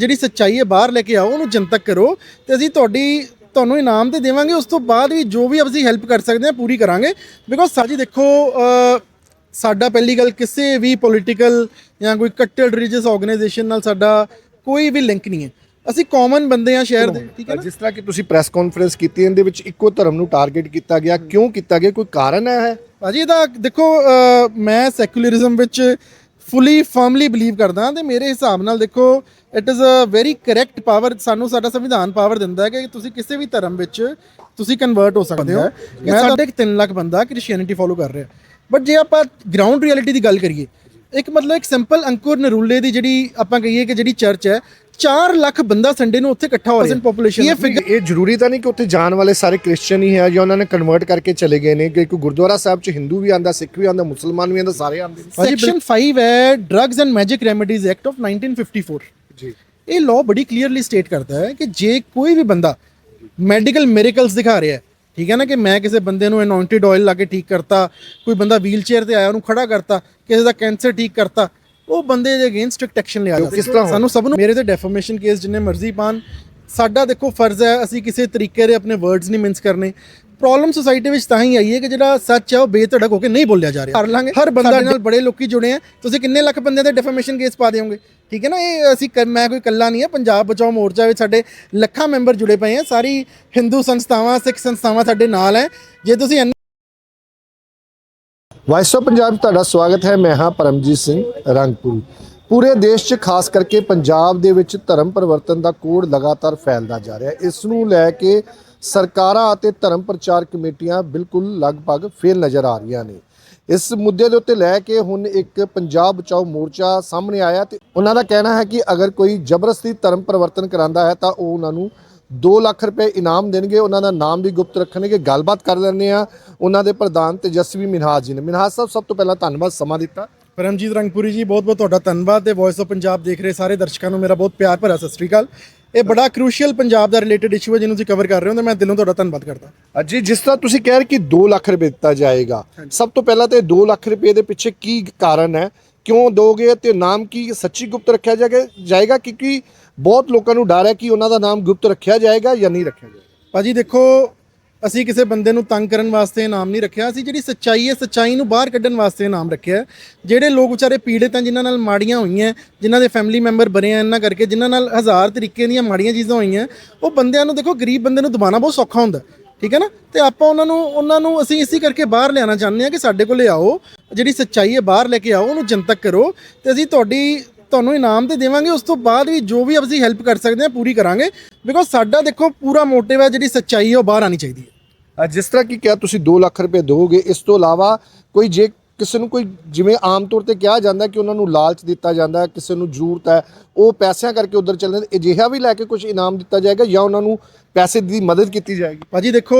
ਜਿਹੜੀ ਸੱਚਾਈ ਹੈ ਬਾਹਰ ਲੈ ਕੇ ਆਓ ਉਹਨੂੰ ਜਨਤਕ ਕਰੋ ਤੇ ਅਸੀਂ ਤੁਹਾਡੀ ਤੁਹਾਨੂੰ ਇਨਾਮ ਤੇ ਦੇਵਾਂਗੇ। ਉਸ ਤੋਂ ਬਾਅਦ ਵੀ ਜੋ ਵੀ ਅਸੀਂ ਹੈਲਪ ਕਰ ਸਕਦੇ ਹਾਂ ਪੂਰੀ ਕਰਾਂਗੇ। ਬਿਕੋਜ਼ ਸਾਜੀ ਦੇਖੋ ਸਾਡਾ ਪਹਿਲੀ ਗੱਲ ਕਿਸੇ ਵੀ ਪੋਲੀਟੀਕਲ ਜਾਂ ਕੋਈ ਕੱਟੜ ਰਿਲੀਜੀਅਸ ਆਰਗੇਨਾਈਜੇਸ਼ਨ ਨਾਲ ਸਾਡਾ ਕੋਈ ਵੀ ਲਿੰਕ ਨਹੀਂ ਹੈ। ਅਸੀਂ ਕਾਮਨ ਬੰਦੇ ਆ ਸ਼ਹਿਰ ਦੇ ਠੀਕ ਹੈ ਨਾ? ਜਿਸ ਤਰ੍ਹਾਂ ਕਿ ਤੁਸੀਂ ਪ੍ਰੈਸ ਕਾਨਫਰੰਸ ਕੀਤੀ ਇਹਦੇ ਵਿੱਚ ਇੱਕੋ ਧਰਮ ਨੂੰ ਟਾਰਗੇਟ ਕੀਤਾ ਗਿਆ। ਕਿਉਂ ਕੀਤਾ ਗਿਆ? ਕੋਈ ਕਾਰਨ ਹੈ ਭਾਜੀ ਇਹਦਾ ਦੇਖੋ ਮੈਂ ਸੈਕੂਲਰਿਜ਼ਮ ਵਿੱਚ ਫੁੱਲੀ ਫਰਮਲੀ ਬਲੀਵ ਕਰਦਾ ਹਾਂ ਤੇ ਮੇਰੇ ਹਿਸਾਬ ਨਾਲ ਦੇਖੋ it is a very correct power ਸਾਨੂੰ ਸਾਡਾ ਸੰਵਿਧਾਨ ਪਾਵਰ ਦਿੰਦਾ ਹੈ ਕਿ ਤੁਸੀਂ ਕਿਸੇ ਵੀ ਧਰਮ ਵਿੱਚ ਤੁਸੀਂ ਕਨਵਰਟ ਹੋ ਸਕਦੇ ਹੋ। ਮੈਂ ਸਾਡੇ 3 ਲੱਖ ਬੰਦਾ ਕ੍ਰਿਸਚੀਅਨਿਟੀ ਫੋਲੋ ਕਰ ਰਿਹਾ। ਬਟ ਜੇ ਆਪਾਂ ਗਰਾਊਂਡ ਰਿਐਲਿਟੀ ਦੀ ਗੱਲ ਕਰੀਏ ਇੱਕ ਮਤਲਬ ਇੱਕ ਸਿੰਪਲ ਅੰਕੁਰ ਨਰੂਲੇ ਦੀ ਜਿਹੜੀ ਆਪਾਂ ਕਹੀਏ ਕਿ ਜਿਹੜੀ ਚਰਚ ਹੈ 4 ਲੱਖ ਬੰਦਾ ਸੰਡੇ ਨੂੰ ਉੱਥੇ ਇਕੱਠਾ ਹੋ ਰਿਹਾ ਪੋਪੂਲੇਸ਼ਨ ਇਹ ਇਹ ਇਹ ਜ਼ਰੂਰੀ ਤਾਂ ਨਹੀਂ ਕਿ ਉੱਥੇ ਜਾਣ ਵਾਲੇ ਸਾਰੇ ਕ੍ਰਿਸਚੀਅਨ ਹੀ ਹੈ ਜਾਂ ਉਹਨਾਂ ਨੇ ਕਨਵਰਟ ਕਰਕੇ ਚਲੇ ਗਏ ਨੇ ਕਿ ਕੋਈ ਗੁਰਦੁਆਰਾ ਸਾਹਿਬ 'ਚ ਹਿੰਦੂ ਵੀ ਆਂਦਾ ਸਿੱਖ ਵੀ ਆਂਦਾ ਮੁਸਲਮਾਨ ਵੀ ਆਂਦਾ ਸਾਰੇ ਆਂਦੇ ਨੇ। ਸੈਕਸ਼ਨ 5 ਹੈ drugs and magic remedies act of 1954 ji. ਇਹ ਲਾਅ ਬੜੀ ਕਲੀਅਰਲੀ ਸਟੇਟ ਕਰਦਾ ਹੈ ਕਿ ਜੇ ਕੋਈ ਵੀ ਬੰਦਾ ਮੈਡੀਕਲ ਮਿਰੇਕਲਸ ਦਿਖਾ ਰਿਹਾ ਹੈ ਠੀਕ ਹੈ ਨਾ ਕਿ ਮੈਂ ਕਿਸੇ ਬੰਦੇ ਨੂੰ ਅਨੌਇੰਟਡ ਆਇਲ ਲਾ ਕੇ ਠੀਕ ਕਰਤਾ ਕੋਈ ਬੰਦਾ ਵੀਲ ਚੇਅਰ ਤੇ ਆਇਆ ਉਹਨੂੰ ਖੜਾ ਕਰਤਾ ਕਿਸੇ ਦਾ ਕੈਂਸਰ ਠੀਕ ਕਰਤਾ ਉਹ ਬੰਦੇ ਦੇ ਅਗੇਂਸਟ ਸਟ੍ਰਿਕਟ ਐਕਸ਼ਨ ਲਿਆ ਜਾਂਦਾ ਕਿਸ ਤਰ੍ਹਾਂ? ਸਾਨੂੰ ਸਭ ਨੂੰ ਮੇਰੇ ਤੇ ਡੈਫਾਮੇਸ਼ਨ ਕੇਸ ਜਿੰਨੇ ਮਰਜ਼ੀ ਪਾਣ ਸਾਡਾ ਦੇਖੋ ਫਰਜ਼ ਹੈ ਅਸੀਂ ਕਿਸੇ ਤਰੀਕੇ ਦੇ ਆਪਣੇ ਵਰਡਸ ਨਹੀਂ ਮਿੰਸ ਕਰਨੇ ਪ੍ਰੋਬਲਮ ਸੋਸਾਇਟੀ ਵਿੱਚ ਤਾਂ ਹੀ ਆਈ ਹੈ ਕਿ ਜਿਹੜਾ ਸੱਚ ਹੈ ਉਹ ਬੇਧੜਕ ਹੋ ਕੇ ਨਹੀਂ ਬੋਲਿਆ ਜਾ ਰਿਹਾ। ਕਰ ਲਾਂਗੇ। ਹਰ ਬੰਦਾ ਨਾਲ ਬੜੇ ਲੋਕੀ ਜੁੜੇ ਆ। ਤੁਸੀਂ ਕਿੰਨੇ ਲੱਖ ਬੰਦੇ ਦੇ ਡੈਫਾਮੇਸ਼ਨ ਕੇਸ ਪਾ ਦਿਓਗੇ? ਠੀਕ ਹੈ ਨਾ? ਇਹ ਅਸੀਂ ਕਰ- ਮੈਂ ਕੋਈ ਇਕੱਲਾ ਨਹੀਂ ਹੈ ਪੰਜਾਬ ਬਚਾਓ ਮੋਰਚਾ ਵਿੱਚ ਸਾਡੇ ਲੱਖਾਂ ਮੈਂਬਰ ਜੁੜੇ ਪਏ ਆ। ਸਾਰੀ ਹਿੰਦੂ ਸੰਸਥਾਵਾਂ ਸਿੱਖ ਸੰਸਥਾਵਾਂ ਸਾਡੇ ਨਾਲ ਹੈ। ਜੇ ਤੁਸੀਂ ਵਾਇਸ ਆਫ ਪੰਜਾਬ ਤੁਹਾਡਾ ਸਵਾਗਤ ਹੈ। ਮੈਂ ਹਾਂ ਪਰਮਜੀਤ ਸਿੰਘ ਰੰਗਪੁਰੀ। ਪੂਰੇ ਦੇਸ਼ 'ਚ ਖਾਸ ਕਰਕੇ ਪੰਜਾਬ ਦੇ ਵਿੱਚ ਧਰਮ ਪਰਿਵਰਤਨ ਦਾ ਕੋੜ ਲਗਾਤਾਰ ਫੈਲਦਾ ਜਾ ਰਿਹਾ। ਇਸ ਨੂੰ ਲੈ ਕੇ ਸਰਕਾਰਾਂ ਅਤੇ ਧਰਮ ਪ੍ਰਚਾਰ ਕਮੇਟੀਆਂ ਬਿਲਕੁਲ ਲਗਭਗ ਫੇਲ ਨਜ਼ਰ ਆ ਰਹੀਆਂ ਨੇ। ਇਸ ਮੁੱਦੇ ਦੇ ਉੱਤੇ ਲੈ ਕੇ ਹੁਣ ਇੱਕ ਪੰਜਾਬ ਬਚਾਓ ਮੋਰਚਾ ਸਾਹਮਣੇ ਆਇਆ ਤੇ ਉਹਨਾਂ ਦਾ ਕਹਿਣਾ ਹੈ ਕਿ ਅਗਰ ਕੋਈ ਜ਼ਬਰਦਸਤੀ ਧਰਮ ਪਰਿਵਰਤਨ ਕਰਾਂਦਾ ਹੈ ਤਾਂ ਉਹ ਉਹਨਾਂ ਨੂੰ 2 ਲੱਖ ਰੁਪਏ ਇਨਾਮ ਦੇਣਗੇ, ਉਹਨਾਂ ਦਾ ਨਾਮ ਵੀ ਗੁਪਤ ਰੱਖਣਗੇ, ਗੱਲਬਾਤ ਕਰ ਲੈਂਦੇ ਆ ਉਹਨਾਂ ਦੇ ਪ੍ਰਧਾਨ ਤੇਜਸਵੀ ਮਿਨਹਾਜ ਜੀ ਨੇ। ਮਿਨਹਾਜ ਸਾਹਿਬ, ਸਭ ਤੋਂ ਪਹਿਲਾਂ ਧੰਨਵਾਦ ਸਮਾਂ ਦਿੱਤਾ। ਪਰਮਜੀਤ ਰੰਗਪੁਰੀ ਜੀ ਬਹੁਤ ਬਹੁਤ ਤੁਹਾਡਾ ਧੰਨਵਾਦ ਤੇ ਵੌਇਸ ਆਫ ਪੰਜਾਬ ਦੇਖ ਰਹੇ ਸਾਰੇ ਦਰਸ਼ਕਾਂ ਨੂੰ। ਮੇਰਾ ਬਹੁਤ ਪਿਆਰ ਭਰਾ ਸਤਿ ਸ੍ਰੀ ਅਕਾਲ। ਇਹ ਬੜਾ ਕ੍ਰੂਸ਼ੀਅਲ ਪੰਜਾਬ ਦਾ ਰਿਲੇਟਡ ਇਸ਼ੂ ਹੈ ਜਿਹਨੂੰ ਤੁਸੀਂ ਕਵਰ ਕਰ ਰਹੇ ਹੋ ਤੇ ਮੈਂ ਦਿਲੋਂ ਤੁਹਾਡਾ ਧੰਨਵਾਦ ਕਰਦਾ। ਅਜੀ ਜਿਸ ਤਰ੍ਹਾਂ ਤੁਸੀਂ ਕਹਿ ਰਹੇ ਕਿ 2 ਲੱਖ ਰੁਪਏ ਦਿੱਤਾ ਜਾਏਗਾ ਸਭ ਤੋਂ ਪਹਿਲਾਂ ਤੇ 2 ਲੱਖ ਰੁਪਏ ਦੇ ਪਿੱਛੇ ਕੀ ਕਾਰਨ ਹੈ ਕਿਉਂ ਦੋਗੇ ਤੇ ਨਾਮ ਕੀ ਸੱਚੀ ਗੁਪਤ ਰੱਖਿਆ ਜਾਏਗਾ ਜਾਏਗਾ? ਕਿਉਂਕਿ ਬਹੁਤ ਲੋਕਾਂ ਨੂੰ ਡਰ ਹੈ ਕਿ ਉਹਨਾਂ ਦਾ ਨਾਮ ਗੁਪਤ ਰੱਖਿਆ ਜਾਏਗਾ ਜਾਂ ਨਹੀਂ ਰੱਖਿਆ ਜਾਏਗਾ। ਭਾਜੀ ਦੇਖੋ ਅਸੀਂ ਕਿਸੇ ਬੰਦੇ ਨੂੰ ਤੰਗ ਕਰਨ ਵਾਸਤੇ ਨਾਮ ਨਹੀਂ ਰੱਖਿਆ, ਅਸੀਂ ਜਿਹੜੀ ਸੱਚਾਈ ਹੈ, ਸੱਚਾਈ ਨੂੰ ਬਾਹਰ ਕੱਢਣ ਵਾਸਤੇ ਨਾਮ ਰੱਖਿਆ ਜਿਹੜੇ ਲੋਕ ਵਿਚਾਰੇ ਪੀੜਤ ਹਨ, ਜਿਨ੍ਹਾਂ ਨਾਲ ਮਾੜੀਆਂ ਹੋਈਆਂ ਜਿਨ੍ਹਾਂ ਦੇ ਫੈਮਿਲੀ ਮੈਂਬਰ ਬਣੇ ਆ ਇਹਨਾਂ ਕਰਕੇ ਜਿਨ੍ਹਾਂ ਨਾਲ ਹਜ਼ਾਰ ਤਰੀਕੇ ਦੀਆਂ ਮਾੜੀਆਂ ਚੀਜ਼ਾਂ ਹੋਈਆਂ ਉਹ ਬੰਦਿਆਂ ਨੂੰ ਦੇਖੋ, ਗਰੀਬ ਬੰਦੇ ਨੂੰ ਦਬਾਉਣਾ ਬਹੁਤ ਸੌਖਾ ਹੁੰਦਾ ਠੀਕ ਹੈ ਨਾ? ਤੇ ਆਪਾਂ ਉਹਨਾਂ ਨੂੰ ਉਹਨਾਂ ਨੂੰ ਅਸੀਂ ਇਸੇ ਕਰਕੇ ਬਾਹਰ ਲਿਆਉਣਾ ਚਾਹੁੰਦੇ ਹਾਂ ਕਿ ਸਾਡੇ ਕੋਲੇ ਆਓ, ਜਿਹੜੀ ਸੱਚਾਈ ਹੈ, ਬਾਹਰ ਲੈ ਕੇ ਆਓ, ਉਹਨੂੰ ਜਨਤਕ ਕਰੋ। ਤੇ ਅਸੀਂ ਤੁਹਾਡੀ ਤੁਹਾਨੂੰ ਇਨਾਮ ਤੇ ਦੇਵਾਂਗੇ ਉਸ ਤੋਂ ਬਾਅਦ ਵੀ ਜੋ ਵੀ ਅਸੀਂ ਹੈਲਪ ਕਰ ਸਕਦੇ ਹਾਂ ਪੂਰੀ ਕਰਾਂਗੇ। ਬਿਕੋਜ਼ ਸਾਡਾ ਦੇਖੋ ਪੂਰਾ ਮੋਟਿਵ ਹੈ ਜਿਹੜੀ ਸੱਚਾਈ ਹੈ ਉਹ ਬਾਹਰ ਆਣੀ ਚਾਹੀਦੀ ਹੈ। ਜਿਸ ਤਰ੍ਹਾਂ ਕਿ ਕਿਹਾ ਤੁਸੀਂ 2 ਲੱਖ ਰੁਪਏ ਦੋਗੇ ਇਸ ਤੋਂ ਇਲਾਵਾ ਕੋਈ ਜੇ ਕਿਸੇ ਨੂੰ ਕੋਈ ਜਿਵੇਂ ਆਮ ਤੌਰ ਤੇ ਕਿਹਾ ਜਾਂਦਾ ਕਿ ਉਹਨਾਂ ਨੂੰ ਲਾਲਚ ਦਿੱਤਾ ਜਾਂਦਾ ਹੈ ਕਿਸੇ ਨੂੰ ਜ਼ਰੂਰਤ ਹੈ ਉਹ ਪੈਸਿਆਂ ਕਰਕੇ ਉਧਰ ਚੱਲ ਜਾਂਦੇ ਅਜਿਹਾ ਵੀ ਲੈ ਕੇ ਕੁਝ ਇਨਾਮ ਦਿੱਤਾ ਜਾਏਗਾ ਜਾਂ ਉਹਨਾਂ ਨੂੰ ਪੈਸੇ ਦੀ ਮਦਦ ਕੀਤੀ ਜਾਏਗੀ? ਭਾਜੀ ਦੇਖੋ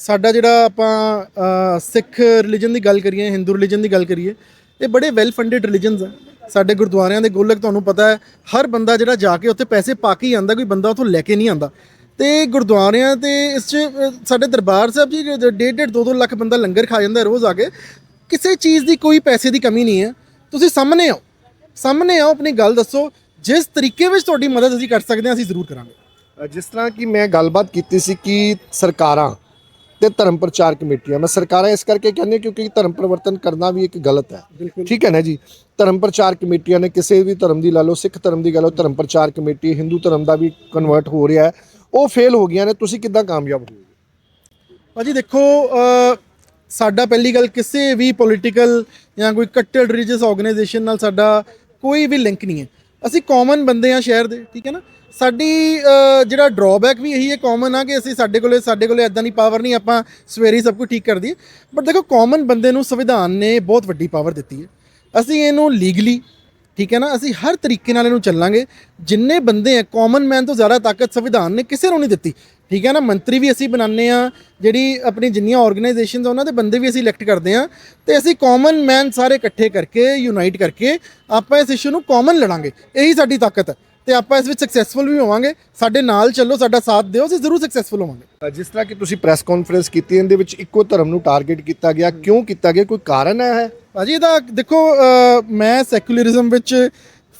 ਸਾਡਾ ਜਿਹੜਾ ਆਪਾਂ ਅ, ਸਿੱਖ ਰਿਲੀਜਨ ਦੀ ਗੱਲ ਕਰੀਏ ਹਿੰਦੂ ਰਿਲੀਜਨ ਦੀ ਗੱਲ ਕਰੀਏ ਇਹ ਬੜੇ ਵੈਲ ਫੰਡਡ ਰਿਲੀਜਨਸ ਆ। ਸਾਡੇ ਗੁਰਦੁਆਰਿਆਂ ਦੇ ਗੋਲਕ ਤੁਹਾਨੂੰ ਪਤਾ ਹੈ, ਹਰ ਬੰਦਾ ਜਿਹੜਾ ਜਾ ਕੇ ਉੱਥੇ ਪੈਸੇ ਪਾ ਕੇ ਹੀ ਆਂਦਾ ਕੋਈ ਬੰਦਾ ਉੱਥੋਂ ਲੈ ਕੇ ਨਹੀਂ ਆਂਦਾ ਤੇ ਗੁਰਦੁਆਰਿਆਂ ਤੇ ਇਸ 'ਚ ਸਾਡੇ ਦਰਬਾਰ ਸਾਹਿਬ ਜੀ ਡੇਢ ਡੇਢ 2-2 ਲੱਖ ਬੰਦਾ ਲੰਗਰ ਖਾ ਜਾਂਦਾ ਰੋਜ਼ ਆ ਕੇ। ਕਿਸੇ ਚੀਜ਼ ਦੀ ਕੋਈ ਪੈਸੇ ਦੀ ਕਮੀ ਨਹੀਂ ਹੈ। ਤੁਸੀਂ ਸਾਹਮਣੇ ਆਓ ਸਾਹਮਣੇ ਆਓ, ਆਪਣੀ ਗੱਲ ਦੱਸੋ, ਜਿਸ ਤਰੀਕੇ ਵਿੱਚ ਤੁਹਾਡੀ ਮਦਦ ਅਸੀਂ ਕਰ ਸਕਦੇ ਹਾਂ, ਅਸੀਂ ਜ਼ਰੂਰ ਕਰਾਂਗੇ। ਜਿਸ ਤਰ੍ਹਾਂ ਕਿ ਮੈਂ ਗੱਲਬਾਤ ਕੀਤੀ ਸੀ ਕਿ ਸਰਕਾਰਾਂ ਤੇ ਧਰਮ ਪ੍ਰਚਾਰ ਕਮੇਟੀਆਂ। ਮੈਂ ਸਰਕਾਰਾਂ ਇਸ ਕਰਕੇ ਕਹਿੰਦੇ ਕਿਉਂਕਿ ਧਰਮ ਪਰਿਵਰਤਨ ਕਰਨਾ ਵੀ ਇੱਕ ਗਲਤ ਹੈ। ਠੀਕ ਹੈ ਨਾ ਜੀ? ਧਰਮ ਪ੍ਰਚਾਰ ਕਮੇਟੀਆਂ ਨੇ ਕਿਸੇ ਵੀ ਧਰਮ ਦੀ ਲਾ ਲਓ ਸਿੱਖ ਧਰਮ ਦੀ ਗੱਲ ਲਓ ਧਰਮ ਪ੍ਰਚਾਰ ਕਮੇਟੀ ਹਿੰਦੂ ਧਰਮ ਦਾ ਵੀ ਕਨਵਰਟ ਹੋ ਰਿਹਾ ਹੈ। ਉਹ ਫੇਲ ਹੋ ਗਈਆਂ ਨੇ। ਤੁਸੀਂ ਕਿੱਦਾਂ ਕਾਮਯਾਬ ਹੋਗੇ ਭਾਜੀ ਦੇਖੋ ਸਾਡਾ ਪਹਿਲੀ ਗੱਲ ਕਿਸੇ ਵੀ ਪੋਲੀਟੀਕਲ ਜਾਂ ਕੋਈ ਕੱਟੜ ਰਿਲੀਜੀਅਸ ਆਰਗੇਨਾਈਜੇਸ਼ਨ ਨਾਲ ਸਾਡਾ ਕੋਈ ਵੀ ਲਿੰਕ ਨਹੀਂ ਹੈ। ਅਸੀਂ ਕਾਮਨ ਬੰਦੇ ਆ ਸ਼ਹਿਰ ਦੇ, ਠੀਕ ਹੈ ਨਾ? ਸਾਡੀ ਜਿਹੜਾ ਡਰਾਬੈਕ ਵੀ ਇਹੀ ਹੈ ਕਾਮਨ ਆ ਕਿ ਅਸੀਂ ਸਾਡੇ ਕੋਲੇ ਸਾਡੇ ਕੋਲੇ ਇਦਾਂ ਦੀ ਪਾਵਰ ਨਹੀਂ, ਆਪਾਂ ਸਵੇਰੇ ਸਭ ਕੁਝ ਠੀਕ ਕਰ ਦਈਏ ਬਟ ਦੇਖੋ ਕਾਮਨ ਬੰਦੇ ਨੂੰ ਸੰਵਿਧਾਨ ਨੇ ਬਹੁਤ ਵੱਡੀ ਪਾਵਰ ਦਿੱਤੀ ਹੈ। ਅਸੀਂ ਇਹਨੂੰ ਲੀਗਲੀ ਠੀਕ ਹੈ ਨਾ? ਅਸੀਂ ਹਰ ਤਰੀਕੇ ਨਾਲ ਇਹਨੂੰ ਚੱਲਾਂਗੇ। ਜਿੰਨੇ ਬੰਦੇ ਆ ਕਾਮਨ ਮੈਨ ਤੋਂ ਜ਼ਿਆਦਾ ਤਾਕਤ ਸੰਵਿਧਾਨ ਨੇ ਕਿਸੇ ਨੂੰ ਨਹੀਂ ਦਿੱਤੀ। ਠੀਕ ਹੈ ਨਾ? ਮੰਤਰੀ ਵੀ ਅਸੀਂ ਬਣਾਉਂਦੇ ਆ ਜਿਹੜੀ ਆਪਣੀ ਜਿੰਨੀਆਂ ਆਰਗੇਨਾਈਜੇਸ਼ਨਸ ਉਹਨਾਂ ਦੇ ਬੰਦੇ ਵੀ ਅਸੀਂ ਇਲੈਕਟ ਕਰਦੇ ਆ ਤੇ ਅਸੀਂ ਕਾਮਨ ਮੈਨ ਸਾਰੇ ਇਕੱਠੇ ਕਰਕੇ ਯੂਨਾਈਟ ਕਰਕੇ ਆਪਾਂ ਇਸ ਇਸ਼ੂ ਨੂੰ ਕਾਮਨ ਲੜਾਂਗੇ। ਇਹੀ ਸਾਡੀ ਤਾਕਤ ਹੈ ਤੇ ਆਪਾਂ ਇਸ ਵਿੱਚ ਸਕਸੈਸਫੁਲ ਵੀ ਹੋਵਾਂਗੇ। ਸਾਡੇ ਨਾਲ ਚੱਲੋ ਸਾਡਾ ਸਾਥ ਦਿਓ ਅਸੀਂ ਜ਼ਰੂਰ ਸਕਸੈਸਫੁਲ ਹੋਵਾਂਗੇ। ਜਿਸ ਤਰ੍ਹਾਂ ਕਿ ਤੁਸੀਂ ਪ੍ਰੈਸ ਕਾਨਫਰੰਸ ਕੀਤੀ ਇਹਦੇ ਵਿੱਚ ਇੱਕੋ ਧਰਮ ਨੂੰ ਟਾਰਗੇਟ ਕੀਤਾ ਗਿਆ। ਕਿਉਂ ਕੀਤਾ ਗਿਆ? ਕੋਈ ਕਾਰਨ ਹੈ ਭਾਜੀ ਇਹਦਾ ਦੇਖੋ ਮੈਂ ਸੈਕੂਲਰਿਜ਼ਮ ਵਿੱਚ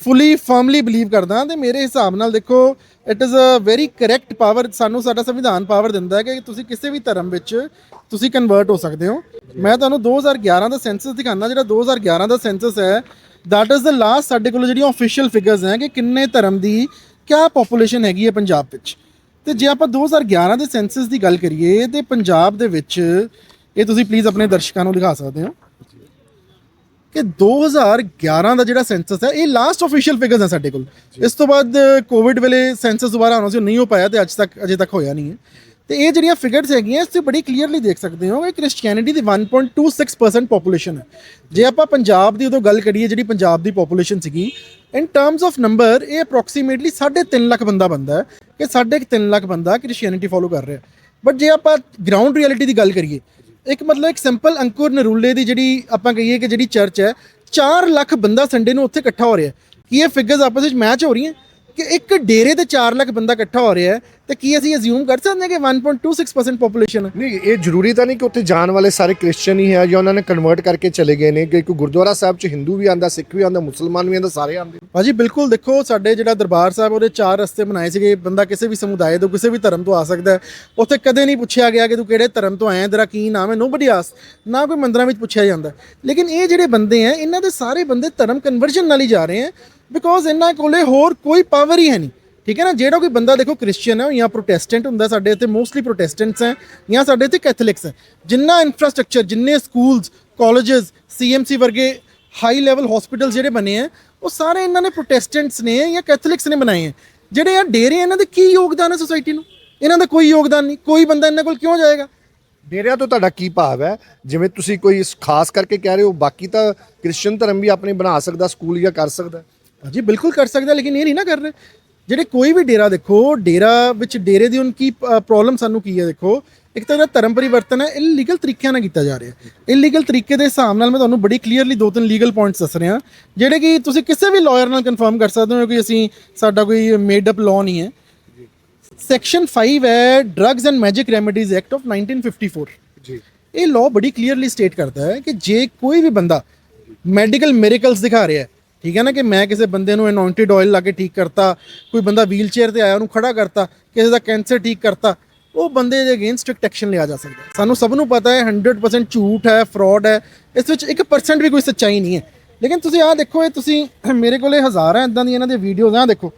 ਫੁੱਲੀ ਫਰਮਲੀ ਬਲੀਵ ਕਰਦਾ ਤੇ ਮੇਰੇ ਹਿਸਾਬ ਨਾਲ ਦੇਖੋ it is a very correct power ਸਾਨੂੰ ਸਾਡਾ ਸੰਵਿਧਾਨ ਪਾਵਰ ਦਿੰਦਾ ਹੈ ਕਿ ਤੁਸੀਂ ਕਿਸੇ ਵੀ ਧਰਮ ਵਿੱਚ ਤੁਸੀਂ ਕਨਵਰਟ ਹੋ ਸਕਦੇ ਹੋ। ਮੈਂ ਤੁਹਾਨੂੰ 2011 ਦਾ ਸੈਂਸਸ ਦਿਖਾਣਾ ਜਿਹੜਾ 2011 ਦਾ ਸੈਂਸਸ ਹੈ ਦੈਟ ਇਜ਼ the ਲਾਸਟ ਸਾਡੇ ਕੋਲ ਜਿਹੜੀਆਂ ਅਫੀਸ਼ੀਅਲ ਫਿਗਰਸ ਹੈ ਕਿ ਕਿੰਨੇ ਧਰਮ ਦੀ ਕਿਆ ਪੋਪੂਲੇਸ਼ਨ ਹੈਗੀ ਹੈ ਪੰਜਾਬ ਵਿੱਚ। ਤੇ ਜੇ ਆਪਾਂ 2011 ਦੇ ਸੈਂਸਸ ਦੀ ਗੱਲ ਕਰੀਏ, ਤੇ ਪੰਜਾਬ ਦੇ ਵਿੱਚ, ਇਹ ਤੁਸੀਂ ਪਲੀਜ਼ ਆਪਣੇ ਦਰਸ਼ਕਾਂ ਨੂੰ ਦਿਖਾ ਸਕਦੇ ਹੋ। ਕਿ 2011 ਦਾ ਜਿਹੜਾ ਸੈਂਸਸ ਹੈ ਇਹ ਲਾਸਟ ਅਫੀਸ਼ੀਅਲ ਫਿਗਰਸ ਹੈ ਸਾਡੇ ਕੋਲ। ਇਸ ਤੋਂ ਬਾਅਦ ਕੋਵਿਡ ਵੇਲੇ ਸੈਂਸਸ ਦੁਬਾਰਾ ਆਉਣਾ ਸੀ ਉਹ ਨਹੀਂ ਹੋ ਪਾਇਆ ਤੇ ਅੱਜ ਤੱਕ ਅਜੇ ਤੱਕ ਹੋਇਆ ਨਹੀਂ ਹੈ। ਤੇ ਇਹ ਜਿਹੜੀਆਂ ਫਿਗਰਸ ਹੈਗੀਆਂ ਇਸ ਤੇ ਬੜੀ ਕਲੀਅਰਲੀ ਦੇਖ ਸਕਦੇ ਹੋ ਕਿ ਕ੍ਰਿਸਚੀਅਨਿਟੀ ਦੀ 1.26% ਪੋਪੂਲੇਸ਼ਨ ਹੈ। ਜੇ ਆਪਾਂ ਪੰਜਾਬ ਦੀ ਉਦੋਂ ਗੱਲ ਕਰੀਏ ਜਿਹੜੀ ਪੰਜਾਬ ਦੀ ਪੋਪੂਲੇਸ਼ਨ ਸੀਗੀ ਇਨ ਟਰਮਸ ਆਫ ਨੰਬਰ ਇਹ ਅਪਰੋਕਸੀਮੇਟਲੀ 3.5 ਲੱਖ ਬੰਦਾ ਬੰਦਾ ਹੈ ਕਿ 3.5 ਲੱਖ ਬੰਦਾ ਕ੍ਰਿਸਚੀਅਨਿਟੀ ਫੋਲੋ ਕਰ ਰਿਹਾ ਬਟ ਜੇ ਆਪਾਂ ਗਰਾਊਂਡ ਰਿਐਲਿਟੀ ਦੀ ਗੱਲ ਕਰੀਏ ਇੱਕ ਮਤਲਬ ਇੱਕ ਸਿੰਪਲ ਅੰਕੁਰ ਨਰੂਲੇ ਦੀ ਜਿਹੜੀ ਆਪਾਂ ਕਹੀਏ ਕਿ ਜਿਹੜੀ ਚਰਚ ਹੈ 4 ਲੱਖ ਬੰਦਾ ਸੰਡੇ ਨੂੰ ਉੱਥੇ ਇਕੱਠਾ ਹੋ ਰਿਹਾ ਕੀ ਇਹ ਫਿਗਰਸ ਆਪਸ ਵਿੱਚ ਮੈਚ ਹੋ ਰਹੀਆਂ? ਕਿ ਇੱਕ ਡੇਰੇ ਤੇ 4 ਲੱਖ ਬੰਦਾ ਇਕੱਠਾ ਹੋ ਰਿਹਾ ਹੈ ਤੇ ਕੀ ਅਸੀਂ ਅਸਿਊਮ ਕਰ ਸਕਦੇ ਹਾਂ ਕਿ 1.26% ਪੋਪੂਲੇਸ਼ਨ ਹੈ? ਨਹੀਂ ਇਹ ਜ਼ਰੂਰੀ ਤਾਂ ਨਹੀਂ ਕਿ ਉੱਥੇ ਜਾਣ ਵਾਲੇ ਸਾਰੇ ਕ੍ਰਿਸਚੀਅਨ ਹੀ ਹੈ ਜਾਂ ਉਹਨਾਂ ਨੇ ਕਨਵਰਟ ਕਰਕੇ ਚਲੇ ਗਏ ਨੇ ਕਿ ਕੋਈ ਗੁਰਦੁਆਰਾ ਸਾਹਿਬ 'ਚ ਹਿੰਦੂ ਵੀ ਆਂਦਾ ਸਿੱਖ ਵੀ ਆਂਦਾ ਮੁਸਲਮਾਨ ਵੀ ਆਂਦਾ ਸਾਰੇ ਆਂਦੇ। ਭਾਜੀ ਬਿਲਕੁਲ ਦੇਖੋ ਸਾਡੇ ਜਿਹੜਾ ਦਰਬਾਰ ਸਾਹਿਬ ਉਹਦੇ ਚਾਰ ਰਸਤੇ ਬਣਾਏ ਸੀਗੇ ਬੰਦਾ ਕਿਸੇ ਵੀ ਸਮੁਦਾਇ ਤੋਂ ਕਿਸੇ ਵੀ ਧਰਮ ਤੋਂ ਆ ਸਕਦਾ ਹੈ। ਉੱਥੇ ਕਦੇ ਨਹੀਂ ਪੁੱਛਿਆ ਗਿਆ ਕਿ ਤੂੰ ਕਿਹੜੇ ਧਰਮ ਤੋਂ ਆਇਆ ਤੇਰਾ ਕੀ ਨਾਮ ਹੈ ਨੋਬਡੀ ਆਸ ਨਾ ਕੋਈ ਮੰਦਰਾਂ ਵਿੱਚ ਪੁੱਛਿਆ ਜਾਂਦਾ। ਲੇਕਿਨ ਇਹ ਜਿਹੜੇ ਬੰਦੇ ਆ ਇਹਨਾਂ ਦੇ ਸਾਰੇ ਬੰਦੇ ਧਰਮ ਕਨਵਰਜਨ ਨਾਲ ਹੀ ਜਾ ਰਹੇ ਆ ਬਿਕੋਜ਼ ਇਹਨਾਂ ਕੋਲੇ ਹੋਰ ਕੋਈ ਪਾਵਰ ਹੀ ਹੈ ਨਹੀਂ। ਠੀਕ ਹੈ ਨਾ? ਜਿਹੜਾ ਕੋਈ ਬੰਦਾ ਦੇਖੋ ਕ੍ਰਿਸਚੀਅਨ ਹੈ ਜਾਂ ਪ੍ਰੋਟੈਸਟੈਂਟ ਹੁੰਦਾ ਸਾਡੇ ਇੱਥੇ ਮੋਸਟਲੀ ਪ੍ਰੋਟੈਸਟੈਂਟਸ ਹੈ, ਜਾਂ ਸਾਡੇ ਇੱਥੇ ਕੈਥੋਲਿਕਸ ਹੈ। ਜਿੰਨਾ ਇਨਫਰਾਸਟ੍ਰਕਚਰ ਜਿੰਨੇ ਸਕੂਲਸ ਕਾਲਜਸ ਸੀਐਮਸੀ ਵਰਗੇ ਹਾਈ ਲੈਵਲ ਹਸਪੀਟਲਸ ਜਿਹੜੇ ਬਣੇ ਆ ਉਹ ਸਾਰੇ ਇਹਨਾਂ ਨੇ ਪ੍ਰੋਟੈਸਟੈਂਟਸ ਨੇ ਜਾਂ ਕੈਥੋਲਿਕਸ ਨੇ ਬਣਾਏ ਆ ਜਿਹੜੇ ਆ ਡੇਰੇ, ਇਹਨਾਂ ਦੇ ਕੀ ਯੋਗਦਾਨ ਹੈ ਸੋਸਾਇਟੀ ਨੂੰ? ਇਹਨਾਂ ਦਾ ਕੋਈ ਯੋਗਦਾਨ ਨਹੀਂ। ਕੋਈ ਬੰਦਾ ਇਹਨਾਂ ਕੋਲ ਕਿਉਂ ਜਾਏਗਾ? ਡੇਰਿਆਂ ਤੋਂ ਤੁਹਾਡਾ ਕੀ ਭਾਵ ਹੈ? ਜਿਵੇਂ ਤੁਸੀਂ ਕੋਈ ਖਾਸ ਕਰਕੇ ਕਹਿ ਰਹੇ ਹੋ, ਬਾਕੀ ਤਾਂ ਕ੍ਰਿਸਚੀਅਨ ਧਰਮ ਵੀ ਆਪਣੇ ਬਣਾ ਸਕਦਾ ਸਕੂਲ ਜਾਂ ਕਰ ਸਕਦਾ। ਹਾਂਜੀ ਬਿਲਕੁਲ ਕਰ ਸਕਦਾ ਲੇਕਿਨ ਇਹ ਨਹੀਂ ਨਾ ਕਰ ਰਹੇ ਜਿਹੜੇ ਕੋਈ ਵੀ ਡੇਰਾ ਦੇਖੋ ਡੇਰਾ ਵਿੱਚ ਡੇਰੇ ਦੀ ਹੁਣ ਕੀ ਪ੍ਰੋਬਲਮ ਸਾਨੂੰ ਕੀ ਹੈ ਦੇਖੋ? ਇੱਕ ਤਾਂ ਇਹਦਾ ਧਰਮ ਪਰਿਵਰਤਨ ਹੈ ਇਲੀਗਲ ਤਰੀਕਿਆਂ ਨਾਲ ਕੀਤਾ ਜਾ ਰਿਹਾ ਹੈ। ਇਲੀਗਲ ਤਰੀਕੇ ਦੇ ਹਿਸਾਬ ਨਾਲ ਮੈਂ ਤੁਹਾਨੂੰ ਬੜੀ ਕਲੀਅਰਲੀ ਦੋ ਤਿੰਨ ਲੀਗਲ ਪੁਆਇੰਟਸ ਦੱਸ ਰਿਹਾ। ਜਿਹੜੇ ਕਿ ਤੁਸੀਂ ਕਿਸੇ ਵੀ ਲਾਇਰ ਨਾਲ ਕਨਫਰਮ ਕਰ ਸਕਦੇ ਹੋ ਕਿ ਅਸੀਂ ਸਾਡਾ ਕੋਈ ਮੇਡ ਅਪ ਲਾਅ ਨਹੀਂ ਹੈ। ਸੈਕਸ਼ਨ 5 ਹੈ drugs and magic remedies act of 1954 ji. ਇਹ ਲਾਅ ਬੜੀ ਕਲੀਅਰਲੀ ਸਟੇਟ ਕਰਦਾ ਹੈ ਕਿ ਜੇ ਕੋਈ ਵੀ ਬੰਦਾ ਮੈਡੀਕਲ ਮਿਰੇਕਲਸ ਦਿਖਾ ਰਿਹਾ ਹੈ ਠੀਕ ਹੈ ਨਾ ਕਿ ਮੈਂ ਕਿਸੇ ਬੰਦੇ ਨੂੰ ਅਨੌਇੰਟਡ ਆਇਲ ਲਾ ਕੇ ਠੀਕ ਕਰਤਾ, ਕੋਈ ਬੰਦਾ ਵੀਲ ਚੇਅਰ ਤੇ ਆਇਆ, ਉਹਨੂੰ ਖੜਾ ਕਰਤਾ, ਕਿਸੇ ਦਾ ਕੈਂਸਰ ਠੀਕ ਕਰਤਾ, ਉਹ ਬੰਦੇ ਦੇ ਅਗੇਂਸਟ ਸਟ੍ਰਿਕਟ ਐਕਸ਼ਨ ਲਿਆ ਜਾ ਸਕਦਾ ਸਾਨੂੰ ਸਭ ਨੂੰ ਪਤਾ ਹੈ 100% ਝੂਠ ਹੈ ਫਰਾਡ ਹੈ, ਇਸ ਵਿੱਚ 1% ਵੀ ਕੋਈ ਸੱਚਾਈ ਨਹੀਂ ਹੈ। ਲੇਕਿਨ ਤੁਸੀਂ ਆਹ ਦੇਖੋ, ਇਹ ਤੁਸੀਂ ਮੇਰੇ ਕੋਲੇ ਹਜ਼ਾਰਾਂ ਇਦਾਂ ਦੀਆਂ ਇਹਨਾਂ ਦੇ ਵੀਡੀਓਜ਼ ਆ ਦੇਖੋ।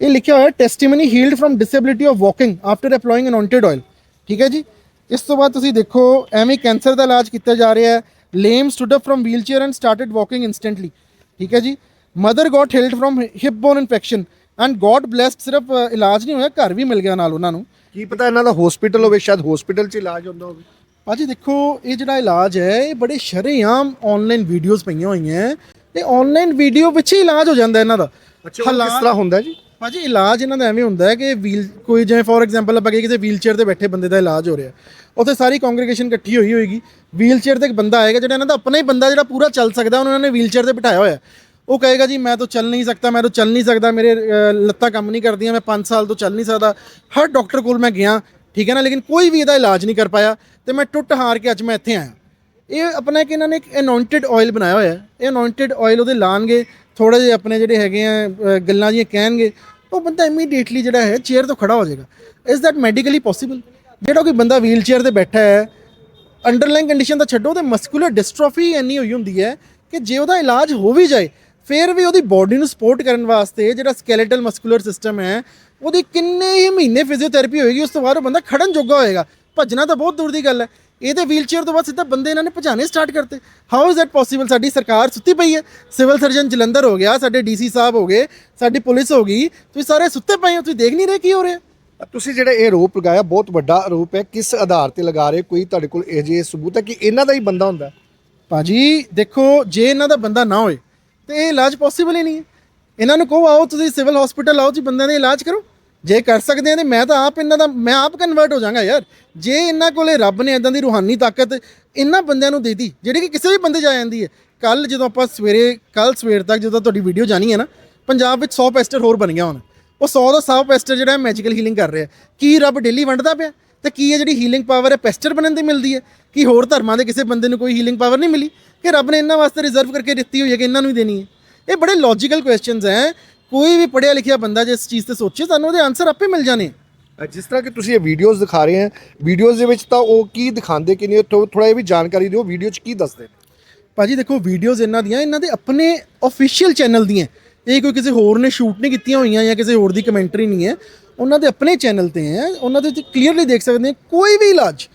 ਇਹ ਲਿਖਿਆ ਹੋਇਆ testimony healed from disability of walking after applying anointed oil ਠੀਕ ਹੈ ਜੀ? ਇਸ ਤੋਂ ਬਾਅਦ ਤੁਸੀਂ ਦੇਖੋ, ਐਵੇਂ ਕੈਂਸਰ ਦਾ ਇਲਾਜ ਕੀਤਾ ਜਾ ਰਿਹਾ ਹੈ lame stood up from wheelchair and started walking instantly ਠੀਕ ਹੈ ji mother got healed from hip bone infection and God blessed ਸਿਰਫ ਅ, ਇਲਾਜ ਨਹੀਂ ਹੋਇਆ ਘਰ ਵੀ ਮਿਲ ਗਿਆ ਨਾਲ ਉਹਨਾਂ ਨੂੰ ਕੀ ਪਤਾ ਇਹਨਾਂ ਦਾ ਹਸਪੀਟਲ ਹੋਵੇ ਸ਼ਾਇਦ ਹਸਪੀਟਲ 'ਚ ਇਲਾਜ ਹੁੰਦਾ ਹੋਵੇ ਭਾਜੀ ਦੇਖੋ ਇਹ ਜਿਹੜਾ ਇਲਾਜ ਹੈ ਇਹ ਬੜੇ ਸ਼ਰੇਆਮ ਆਨਲਾਈਨ ਵੀਡੀਓਜ਼ ਪਈਆਂ ਹੋਈਆਂ ਹੈ ਤੇ ਆਨਲਾਈਨ ਵੀਡੀਓ ਵਿੱਚ ਹੀ ਇਲਾਜ ਹੋ ਜਾਂਦਾ ਇਹਨਾਂ ਦਾ ਅੱਛਾ ਉਹ ਕਿਸ ਤਰ੍ਹਾਂ ਹੁੰਦਾ ਜੀ ਭਾਜੀ, ਇਲਾਜ ਇਹਨਾਂ ਦਾ ਐਵੇਂ ਹੁੰਦਾ ਹੈ ਕਿ ਵੀਲ, ਕੋਈ ਜਿਵੇਂ ਫੋਰ ਐਗਜ਼ਾਮਪਲ ਆਪਾਂ ਕਹੀਏ ਕਿਸੇ ਵੀਲਚੇਅਰ ਤੇ ਬੈਠੇ ਬੰਦੇ ਦਾ ਇਲਾਜ ਹੋ ਰਿਹਾ। ਉੱਥੇ ਸਾਰੀ ਕਾਂਗਰੀਗੇਸ਼ਨ ਇਕੱਠੀ ਹੋਈ ਹੋਏਗੀ। ਵੀਲਚੇਅਰ ਤੇ ਇੱਕ ਬੰਦਾ ਆਏਗਾ ਜਿਹੜਾ ਇਹਨਾਂ ਦਾ ਆਪਣਾ ਹੀ ਬੰਦਾ ਜਿਹੜਾ ਪੂਰਾ ਚੱਲ ਸਕਦਾ ਉਹਨਾਂ ਨੇ ਵੀਲਚੇਅਰ ਤੇ ਬਿਠਾਇਆ ਹੋਇਆ ਉਹ ਕਹੇਗਾ ਜੀ, ਮੈਂ ਤਾਂ ਚੱਲ ਨਹੀਂ ਸਕਦਾ, ਮੈਂ ਤਾਂ ਚੱਲ ਨਹੀਂ ਸਕਦਾ, ਮੇਰੇ ਲੱਤਾਂ ਕੰਮ ਨਹੀਂ ਕਰਦੀਆਂ, ਮੈਂ 5 ਸਾਲ ਤੋਂ ਚੱਲ ਨਹੀਂ ਸਕਦਾ। ਹਰ ਡਾਕਟਰ ਕੋਲ ਮੈਂ ਗਿਆ, ਠੀਕ ਹੈ ਨਾ, ਲੇਕਿਨ ਕੋਈ ਵੀ ਇਹਦਾ ਇਲਾਜ ਨਹੀਂ ਕਰ ਪਾਇਆ ਤੇ ਮੈਂ ਟੁੱਟ ਹਾਰ ਕੇ ਅੱਜ ਮੈਂ ਇੱਥੇ ਆਇਆ। ਇਹ ਆਪਣਾ ਕਿ ਇਹਨਾਂ ਨੇ ਇੱਕ ਅਨੌਇੰਟਡ ਆਇਲ ਬਣਾਇਆ ਹੋਇਆ ਹੈ। ਇਹ ਅਨੌਇੰਟਡ ਆਇਲ ਉਹਦੇ ਲਾਣਗੇ ਥੋੜੇ ਜਿਹੇ ਆਪਣੇ ਜਿਹੜੇ ਹੈਗੇ ਆ ਗੱਲਾਂ ਜੀਆਂ ਕਹਿਣਗੇ ਉਹ ਬੰਦਾ ਇਮੀਡੀਏਟਲੀ ਜਿਹੜਾ ਹੈ ਚੇਅਰ ਤੋਂ ਖੜਾ ਹੋ ਜਾਏਗਾ। ਇਜ਼ ਦੈਟ ਮੈਡੀਕਲੀ ਪੋਸੀਬਲ ਜਿਹੜਾ ਕੋਈ ਬੰਦਾ ਵੀਲ ਚੇਅਰ ਤੇ ਬੈਠਾ ਹੈ ਅੰਡਰਲਾਈਨ ਕੰਡੀਸ਼ਨ ਤਾਂ ਛੱਡੋ ਤੇ ਮਸਕੂਲਰ ਡਿਸਟ੍ਰੋਫੀ ਇੰਨੀ ਹੋਈ ਹੁੰਦੀ ਹੈ ਕਿ ਜੇ ਉਹਦਾ ਇਲਾਜ ਹੋ ਵੀ ਜਾਏ, ਫਿਰ ਵੀ ਉਹਦੀ ਬਾਡੀ ਨੂੰ ਸਪੋਰਟ ਕਰਨ ਵਾਸਤੇ ਜਿਹੜਾ ਸਕੈਲੇਟਲ ਮਸਕੂਲਰ ਸਿਸਟਮ ਹੈ, ਉਹਦੀ ਕਿੰਨੇ ਹੀ ਮਹੀਨੇ ਫਿਜ਼ੀਓਥੈਰੇਪੀ ਹੋਏਗੀ, ਉਸ ਤੋਂ ਬਾਅਦ ਉਹ ਬੰਦਾ ਖੜਨ ਜੋਗਾ ਹੋਏਗਾ। ਭੱਜਣਾ ਤਾਂ ਬਹੁਤ ਦੂਰ ਦੀ ਗੱਲ ਹੈ। ਇਹਦੇ ਵੀਲਚੇਅਰ ਤੋਂ ਬਾਅਦ ਸਿੱਧਾ ਬੰਦੇ ਇਹਨਾਂ ਨੇ ਭਜਾਣੇ ਸਟਾਰਟ ਕਰਤੇ। ਹਾਊ ਇਜ਼ ਦੈਟ ਪੋਸੀਬਲ ਸਾਡੀ ਸਰਕਾਰ ਸੁੱਤੀ ਪਈ ਹੈ। ਸਿਵਲ ਸਰਜਨ ਜਲੰਧਰ ਹੋ ਗਿਆ ਸਾਡੇ ਡੀਸੀ ਸਾਹਿਬ ਹੋ ਗਏ ਸਾਡੀ ਪੁਲਿਸ ਹੋ ਗਈ। ਤੁਸੀਂ ਸਾਰੇ ਸੁੱਤੇ ਪਏ ਹੋ ਤੁਸੀਂ ਦੇਖ ਨਹੀਂ ਰਹੇ ਕੀ ਹੋ ਰਿਹਾ? ਤੁਸੀਂ ਜਿਹੜਾ ਇਹ ਆਰੋਪ ਲਗਾਇਆ ਬਹੁਤ ਵੱਡਾ ਆਰੋਪ ਹੈ। ਕਿਸ ਆਧਾਰ ਤੇ ਲਗਾ ਰਹੇ ਕੋਈ ਤੁਹਾਡੇ ਕੋਲ ਇਹ ਜਿਹੇ ਸਬੂਤ ਹੈ ਕਿ ਇਹਨਾਂ ਦਾ ਹੀ ਬੰਦਾ ਹੁੰਦਾ? ਭਾਜੀ ਦੇਖੋ ਜੇ ਇਹਨਾਂ ਦਾ ਬੰਦਾ ਨਾ ਹੋਏ ਤੇ ਇਹ ਇਲਾਜ ਪੋਸੀਬਲ ਹੀ ਨਹੀਂ ਹੈ। ਇਹਨਾਂ ਨੂੰ ਕਹੋ ਆਓ ਤੁਸੀਂ ਸਿਵਲ ਹਸਪੀਟਲ ਆਓ ਜੀ ਬੰਦਿਆਂ ਦਾ ਇਲਾਜ ਕਰੋ। ਜੇ ਕਰ ਸਕਦੇ ਆ ਤੇ ਮੈਂ ਤਾਂ ਆਪ ਇਹਨਾਂ ਦਾ ਮੈਂ ਆਪ ਕਨਵਰਟ ਹੋ ਜਾਵਾਂਗਾ ਯਾਰ। ਜੇ ਇਹਨਾਂ ਕੋਲੇ ਰੱਬ ਨੇ ਇਦਾਂ ਦੀ ਰੂਹਾਨੀ ਤਾਕਤ ਇਹਨਾਂ ਬੰਦਿਆਂ ਨੂੰ ਦੇਤੀ, ਜਿਹੜੀ ਕਿ ਕਿਸੇ ਵੀ ਬੰਦੇ 'ਚ ਆ ਜਾਂਦੀ ਹੈ। ਕੱਲ ਜਦੋਂ ਆਪਾਂ ਸਵੇਰੇ ਕੱਲ ਸਵੇਰ ਤੱਕ ਜਦੋਂ ਤੁਹਾਡੀ ਵੀਡੀਓ ਜਾਣੀ ਹੈ ਨਾ, ਪੰਜਾਬ ਵਿੱਚ 100 ਪੈਸਟਰ ਹੋਰ ਬਣ ਗਿਆ ਹੁਣ। ਉਹ 100 ਦਾ 100 ਪੈਸਟਰ ਜਿਹੜਾ ਮੈਜੀਕਲ ਹੀਲਿੰਗ ਕਰ ਰਿਹਾ ਕੀ ਰੱਬ ਡੇਲੀ ਵੰਡਦਾ ਪਿਆ? ਤੇ ਕੀ ਇਹ ਜਿਹੜੀ ਹੀਲਿੰਗ ਪਾਵਰ ਹੈ ਪੈਸਟਰ ਬਣਨ ਦੀ ਮਿਲਦੀ ਹੈ? ਕੀ ਹੋਰ ਧਰਮਾਂ ਦੇ ਕਿਸੇ ਬੰਦੇ ਨੂੰ ਕੋਈ ਹੀਲਿੰਗ ਪਾਵਰ ਨਹੀਂ ਮਿਲੀ? ਕਿ ਰੱਬ ਨੇ ਇਹਨਾਂ ਵਾਸਤੇ ਰਿਜ਼ਰਵ ਕਰਕੇ ਦਿੱਤੀ ਹੋਈ ਹੈ ਕਿ ਇਹਨਾਂ ਨੂੰ ਹੀ ਦੇਣੀ ਹੈ? ਇਹ ਬੜੇ ਲੌਜੀਕਲ ਕੁਐਸਚਨਸ ਹੈ। ਕੋਈ ਵੀ ਪੜ੍ਹਿਆ ਲਿਖਿਆ ਬੰਦਾ ਜੇ ਇਸ ਚੀਜ਼ ਤੇ ਸੋਚੇ ਤੁਹਾਨੂੰ ਉਹਦੇ ਆਨਸਰ ਆਪੇ ਮਿਲ ਜਾਣੇ। ਜਿਸ ਤਰ੍ਹਾਂ ਕਿ ਤੁਸੀਂ ਇਹ ਵੀਡੀਓਜ਼ ਦਿਖਾ ਰਹੇ ਹੈ ਵੀਡੀਓਜ਼ ਦੇ ਵਿੱਚ ਤਾਂ ਉਹ ਕੀ ਦਿਖਾਉਂਦੇ ਕਿ ਨਹੀਂ ਥੋੜਾ ਇਹ ਵੀ ਜਾਣਕਾਰੀ ਦਿਓ ਵੀਡੀਓ 'ਚ ਕੀ ਦੱਸਦੇ ਨੇ? ਭਾਜੀ ਦੇਖੋ ਵੀਡੀਓਜ਼ ਇਹਨਾਂ ਦੀਆਂ ਇਹਨਾਂ ਦੇ ਆਪਣੇ ਅਫੀਸ਼ੀਅਲ ਚੈਨਲ ਦੀਆਂ ਇਹ ਕੋਈ ਕਿਸੇ ਹੋਰ ਨੇ ਸ਼ੂਟ ਨਹੀਂ ਕੀਤੀਆਂ ਹੋਈਆਂ ਜਾਂ ਕਿਸੇ ਹੋਰ ਦੀ ਕਮੈਂਟਰੀ ਨਹੀਂ ਹੈ। ਉਹਨਾਂ ਦੇ ਆਪਣੇ ਚੈਨਲ ਤੇ ਹੈ। ਉਹਨਾਂ ਦੇ ਕਲੀਅਰਲੀ ਦੇਖ ਸਕਦੇ ਹਾਂ ਕੋਈ ਵੀ ਇਲਾਜ।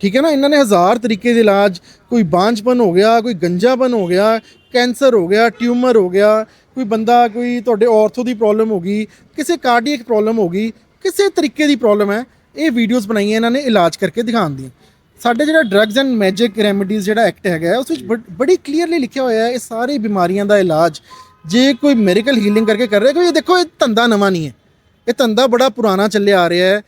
ਠੀਕ ਹੈ ਨਾ? ਇਹਨਾਂ ਨੇ ਹਜ਼ਾਰ ਤਰੀਕੇ ਦੇ ਇਲਾਜ ਕੋਈ ਬਾਂਝਪਨ ਹੋ ਗਿਆ ਕੋਈ ਗੰਜਾਪਨ ਹੋ ਗਿਆ ਕੈਂਸਰ ਹੋ ਗਿਆ, ਟਿਊਮਰ ਹੋ ਗਿਆ, ਕੋਈ ਬੰਦਾ ਕੋਈ ਤੁਹਾਡੇ ਆਰਥੋ ਦੀ ਪ੍ਰੋਬਲਮ ਹੋ ਗਈ, ਕਿਸੇ ਕਾਰਡੀਅਕ ਪ੍ਰੋਬਲਮ ਹੋ ਗਈ, ਕਿਸੇ ਤਰੀਕੇ ਦੀ ਪ੍ਰੋਬਲਮ ਹੈ, ਇਹ ਵੀਡੀਓਜ਼ ਬਣਾਈਆਂ ਇਹਨਾਂ ਨੇ ਇਲਾਜ ਕਰਕੇ ਦਿਖਾਉਣ ਦੀਆਂ ਸਾਡੇ ਜਿਹੜਾ ਡਰੱਗਸ ਐਂਡ ਮੈਜਿਕ ਰੈਮਡੀਜ਼ ਜਿਹੜਾ ਐਕਟ ਹੈਗਾ ਉਸ ਵਿੱਚ ਬੜ- ਬੜੀ ਕਲੀਅਰਲੀ ਲਿਖਿਆ ਹੋਇਆ ਹੈ, ਇਹ ਸਾਰੇ ਬਿਮਾਰੀਆਂ ਦਾ ਇਲਾਜ। ਜੇ ਕੋਈ ਮੈਡੀਕਲ ਹੀਲਿੰਗ ਕਰਕੇ ਕਰ ਰਿਹਾ ਕੋਈ ਇਹ ਦੇਖੋ, ਇਹ ਧੰਦਾ ਨਵਾਂ ਨਹੀਂ ਹੈ। ਇਹ ਧੰਦਾ ਬੜਾ ਪੁਰਾਣਾ ਚੱਲਿਆ ਆ ਰਿਹਾ ਹੈ।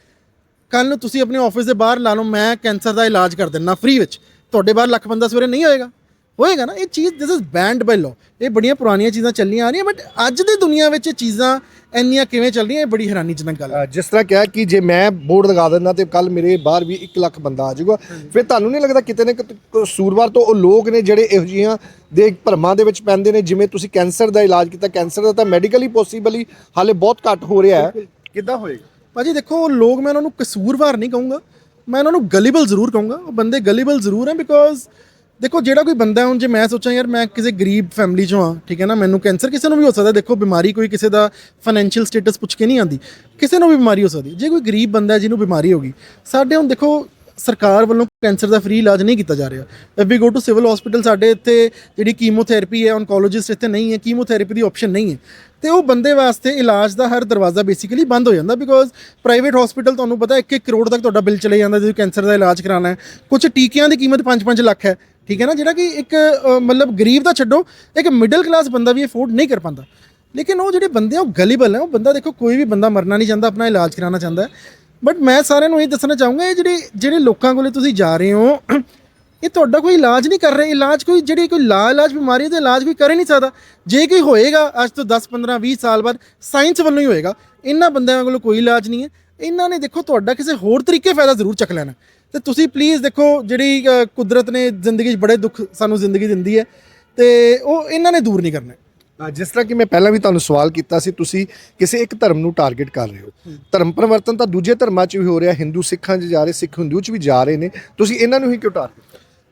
ਕੱਲ ਨੂੰ ਤੁਸੀਂ ਆਪਣੇ ਆਫਿਸ ਦੇ ਬਾਹਰ ਲਾ ਲਓ, ਮੈਂ ਕੈਂਸਰ ਦਾ ਇਲਾਜ ਕਰ ਦਿੰਦਾ ਫ੍ਰੀ ਵਿੱਚ। ਤੁਹਾਡੇ ਬਾਹਰ ਲੱਖ ਬੰਦਾ ਸਵੇਰੇ ਨਹੀਂ ਹੋਏਗਾ ਹੋਏਗਾ ਨਾ ਇਹ ਚੀਜ਼ this is banned by law ਇਹ ਬੜੀਆਂ ਪੁਰਾਣੀਆਂ ਚੀਜ਼ਾਂ ਚੱਲੀਆਂ ਆ ਰਹੀਆਂ ਬਟ ਅੱਜ ਦੀ ਦੁਨੀਆ ਵਿੱਚ ਇਹ ਚੀਜ਼ਾਂ ਇੰਨੀਆਂ ਕਿਵੇਂ ਚੱਲ ਰਹੀਆਂ ਇਹ ਬੜੀ ਹੈਰਾਨੀਜਨਕ ਗੱਲ ਹੈ। ਜਿਸ ਤਰ੍ਹਾਂ ਕਿਹਾ ਕਿ ਜੇ ਮੈਂ ਬੋਰਡ ਲਗਾ ਦਿੰਦਾ ਤੇ ਕੱਲ ਮੇਰੇ ਬਾਹਰ ਵੀ 1 ਲੱਖ ਬੰਦਾ ਆ ਜਾਊਗਾ ਫਿਰ ਤੁਹਾਨੂੰ ਨਹੀਂ ਲੱਗਦਾ ਕਿਤੇ ਨਾ ਕਿਤੇ ਕਸੂਰਵਾਰ ਤੋਂ ਉਹ ਲੋਕ ਨੇ ਜਿਹੜੇ ਇਹੋ ਜਿਹੀਆਂ ਦੇ ਭਰਮਾਂ ਦੇ ਵਿੱਚ ਪੈਂਦੇ ਨੇ ਜਿਵੇਂ ਤੁਸੀਂ ਕੈਂਸਰ ਦਾ ਇਲਾਜ ਕੀਤਾ ਕੈਂਸਰ ਦਾ ਤਾਂ ਮੈਡੀਕਲੀ ਪੋਸੀਬਲੀ ਹਾਲੇ ਬਹੁਤ ਘੱਟ ਹੋ ਰਿਹਾ ਹੈ। ਕਿੱਦਾਂ ਹੋਏਗਾ? ਭਾਜੀ ਦੇਖੋ ਉਹ ਲੋਕ ਮੈਂ ਉਹਨਾਂ ਨੂੰ ਕਸੂਰਵਾਰ ਨਹੀਂ ਕਹੂੰਗਾ ਮੈਂ ਉਹਨਾਂ ਨੂੰ ਗਲੀਬਲ ਜ਼ਰੂਰ ਕਹੂੰਗਾ ਉਹ ਬੰਦੇ ਗਲੀਬਲ ਜ਼ਰੂਰ ਹੈ ਬਿਕੋਜ਼ ਦੇਖੋ, ਜਿਹੜਾ ਕੋਈ ਬੰਦਾ ਹੁਣ ਜੇ ਮੈਂ ਸੋਚਾਂ, ਯਾਰ ਮੈਂ ਕਿਸੇ ਗਰੀਬ ਫੈਮਿਲੀ ਚੋਂ ਆ ਠੀਕ ਹੈ ਨਾ, ਮੈਨੂੰ ਕੈਂਸਰ ਕਿਸੇ ਨੂੰ ਵੀ ਹੋ ਸਕਦਾ, ਦੇਖੋ, ਬਿਮਾਰੀ ਕੋਈ ਕਿਸੇ ਦਾ ਫਾਈਨੈਂਸ਼ੀਅਲ ਸਟੇਟਸ ਪੁੱਛ ਕੇ ਨਹੀਂ ਆਉਂਦੀ, ਕਿਸੇ ਨੂੰ ਵੀ ਬਿਮਾਰੀ ਹੋ ਸਕਦੀ। ਜੇ ਕੋਈ ਗਰੀਬ ਬੰਦਾ ਹੈ, ਜਿਹਨੂੰ ਬਿਮਾਰੀ ਹੋ ਗਈ, ਸਾਡੇ ਹੁਣ ਦੇਖੋ, ਸਰਕਾਰ ਵੱਲੋਂ ਕੈਂਸਰ ਦਾ ਫ੍ਰੀ ਇਲਾਜ ਨਹੀਂ ਕੀਤਾ ਜਾ ਰਿਹਾ। If we go to civil hospital ਸਾਡੇ ਇੱਥੇ ਜਿਹੜੀ ਕੀਮੋਥੈਰੇਪੀ ਹੈ ਔਨਕੋਲੋਜਿਸਟ ਇੱਥੇ ਨਹੀਂ ਹੈ ਕੀਮੋਥੈਰੇਪੀ ਦੀ ਆਪਸ਼ਨ ਨਹੀਂ ਹੈ। ਤੇ ਉਹ ਬੰਦੇ ਵਾਸਤੇ ਇਲਾਜ ਦਾ ਹਰ ਦਰਵਾਜ਼ਾ ਬੇਸਿਕਲੀ ਬੰਦ ਹੋ ਜਾਂਦਾ ਬਿਕੋਜ਼ ਪ੍ਰਾਈਵੇਟ ਹਸਪੀਟਲ ਤੁਹਾਨੂੰ ਪਤਾ 1-1 ਕਰੋੜ ਤੱਕ ਤੁਹਾਡਾ ਬਿੱਲ ਚਲੇ ਜਾਂਦਾ ਜੇ ਕੈਂਸਰ ਦਾ ਇਲਾਜ ਕਰਾਉਣਾ ਹੈ। ਕੁਝ ਟੀਕਿਆਂ ਦੀ ਕੀਮਤ 5-5 ਲੱਖ ਹੈ। ਠੀਕ ਹੈ ਨਾ? ਜਿਹੜਾ ਕਿ ਇੱਕ ਅ, ਮਤਲਬ ਗਰੀਬ ਦਾ ਛੱਡੋ ਇੱਕ ਮਿਡਲ ਕਲਾਸ ਬੰਦਾ ਵੀ ਅਫੋਰਡ ਨਹੀਂ ਕਰ ਪਾਉਂਦਾ। ਲੇਕਿਨ ਉਹ ਜਿਹੜੇ ਬੰਦੇ ਆ ਉਹ ਗਲੀਬਲ ਹੈ। ਉਹ ਬੰਦਾ ਦੇਖੋ ਕੋਈ ਵੀ ਬੰਦਾ ਮਰਨਾ ਨਹੀਂ ਚਾਹੁੰਦਾ ਆਪਣਾ ਇਲਾਜ ਕਰਾਉਣਾ ਚਾਹੁੰਦਾ ਹੈ। ਬਟ ਮੈਂ ਸਾਰਿਆਂ ਨੂੰ ਇਹ ਦੱਸਣਾ ਚਾਹੂੰਗਾ ਇਹ ਜਿਹੜੇ ਜਿਹੜੇ ਲੋਕਾਂ ਕੋਲੇ ਤੁਸੀਂ ਜਾ ਰਹੇ ਹੋ ਇਹ ਤੁਹਾਡਾ ਕੋਈ ਇਲਾਜ ਨਹੀਂ ਕਰ ਰਹੇ। ਇਲਾਜ ਕੋਈ ਜਿਹੜੀ ਕੋਈ ਲਾ ਇਲਾਜ ਬਿਮਾਰੀ ਹੈ, ਇਲਾਜ ਕੋਈ ਕਰ ਹੀ ਨਹੀਂ ਸਕਦਾ। ਜੇ ਕੋਈ ਹੋਏਗਾ ਅੱਜ ਤੋਂ 10 15 20 ਸਾਲ ਬਾਅਦ ਸਾਇੰਸ ਵੱਲੋਂ ਹੀ ਹੋਏਗਾ। ਇਹਨਾਂ ਬੰਦਿਆਂ ਕੋਲ ਕੋਈ ਇਲਾਜ ਨਹੀਂ ਹੈ। ਇਹਨਾਂ ਨੇ ਦੇਖੋ ਤੁਹਾਡਾ ਕਿਸੇ ਹੋਰ ਤਰੀਕੇ ਫਾਇਦਾ ਜ਼ਰੂਰ ਚੱਕ ਲੈਣਾ। ਤੇ ਤੁਸੀਂ ਪਲੀਜ਼ ਦੇਖੋ ਜਿਹੜੀ ਅ, ਕੁਦਰਤ ਨੇ ਜ਼ਿੰਦਗੀ 'ਚ ਬੜੇ ਦੁੱਖ ਸਾਨੂੰ ਜ਼ਿੰਦਗੀ ਦਿੰਦੀ ਹੈ ਤੇ ਉਹ ਇਹਨਾਂ ਨੇ ਦੂਰ ਨਹੀਂ ਕਰਨੇ। ਅ, ਜਿਸ ਤਰ੍ਹਾਂ ਕਿ ਮੈਂ ਪਹਿਲਾਂ ਵੀ ਤੁਹਾਨੂੰ ਸਵਾਲ ਕੀਤਾ ਸੀ ਤੁਸੀਂ ਕਿਸੇ ਇੱਕ ਧਰਮ ਨੂੰ ਟਾਰਗੇਟ ਕਰ ਰਹੇ ਹੋ। ਧਰਮ ਪਰਿਵਰਤਨ ਤਾਂ ਦੂਜੇ ਧਰਮਾਂ 'ਚ ਵੀ ਹੋ ਰਿਹਾ ਹਿੰਦੂ ਸਿੱਖਾਂ 'ਚ ਜਾ ਰਹੇ ਸਿੱਖ ਹਿੰਦੂ 'ਚ ਵੀ ਜਾ ਰਹੇ ਨੇ। ਤੁਸੀਂ ਇਹਨਾਂ ਨੂੰ ਹੀ ਕਿਉਂ target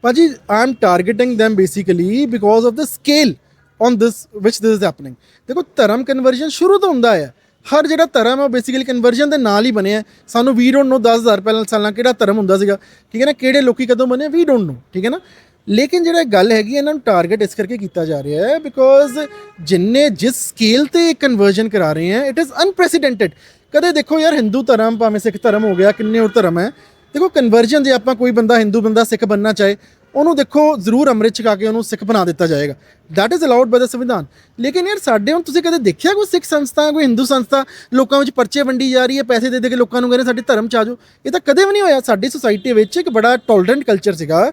Paji, I'm targeting them basically because of the scale on this which this is happening. ਦੇਖੋ ਧਰਮ ਕਨਵਰਜਨ ਸ਼ੁਰੂ ਤੋਂ ਹੁੰਦਾ ਹੈ। ਹਰ ਜਿਹੜਾ ਧਰਮ ਹੈ, ਉਹ ਬੇਸਿਕਲੀ ਕਨਵਰਜਨ ਦੇ ਨਾਲ ਹੀ ਬਣਿਆ ਹੈ। ਸਾਨੂੰ ਵੀ ਡੋਨਟ ਨੋ 10000 ਪਹਿਲਾਂ ਸਾਲਾਂ ਕਿਹੜਾ ਧਰਮ ਹੁੰਦਾ ਸੀਗਾ। ਠੀਕ ਹੈ ਨਾ? ਕਿਹੜੇ ਲੋਕੀ ਕਦੋਂ ਬਣੇ? ਵੀ ਡੋਨਟ ਨੋ ਠੀਕ ਹੈ ਨਾ? ਲੇਕਿਨ ਜਿਹੜਾ ਗੱਲ ਹੈਗੀ ਇਹਨਾਂ ਨੂੰ ਟਾਰਗੇਟ ਇਸ ਕਰਕੇ ਕੀਤਾ ਜਾ ਰਿਹਾ ਹੈ ਬਿਕੋਜ਼ ਜਿੰਨੇ ਜਿਸ ਸਕੇਲ ਤੇ ਕਨਵਰਜਨ ਕਰਾ ਰਹੇ ਹੈ ਇਟ ਇਜ਼ ਅਨਪ੍ਰੈਸੀਡੈਂਟਡ ਕਦੇ ਦੇਖੋ ਯਾਰ ਹਿੰਦੂ ਧਰਮ, ਭਾਵੇਂ ਸਿੱਖ ਧਰਮ ਹੋ ਗਿਆ, ਕਿੰਨੇ ਹੋਰ ਧਰਮ ਹੈ। ਦੇਖੋ ਕਨਵਰਜਨ ਜੇ ਆਪਾਂ ਕੋਈ ਬੰਦਾ ਹਿੰਦੂ ਬੰਦਾ, ਸਿੱਖ ਬੰਨਣਾ ਚਾਹੇ ਉਹਨੂੰ ਦੇਖੋ ਜ਼ਰੂਰ ਅੰਮ੍ਰਿਤ ਛਕਾ ਕੇ ਉਹਨੂੰ ਸਿੱਖ ਬਣਾ ਦਿੱਤਾ ਜਾਏਗਾ। That is allowed by the ਸੰਵਿਧਾਨ। ਲੇਕਿਨ ਯਾਰ ਸਾਡੇ ਹੁਣ ਤੁਸੀਂ ਕਦੇ ਦੇਖਿਆ ਕੋਈ ਸਿੱਖ ਸੰਸਥਾ, ਕੋਈ ਹਿੰਦੂ ਸੰਸਥਾ ਲੋਕਾਂ ਵਿੱਚ ਪਰਚੇ ਵੰਡੀ ਜਾ ਰਹੀ ਹੈ, ਪੈਸੇ ਦੇ ਦੇ ਕੇ ਲੋਕਾਂ ਨੂੰ ਕਹਿੰਦੇ ਸਾਡੇ ਧਰਮ ਚ ਆ ਜਾਓ? ਇਹ ਤਾਂ ਕਦੇ ਵੀ ਨਹੀਂ ਹੋਇਆ। ਸਾਡੀ ਸੁਸਾਇਟੀ ਵਿੱਚ ਇੱਕ ਬੜਾ ਟੋਲਰੈਂਟ ਕਲਚਰ ਸੀਗਾ।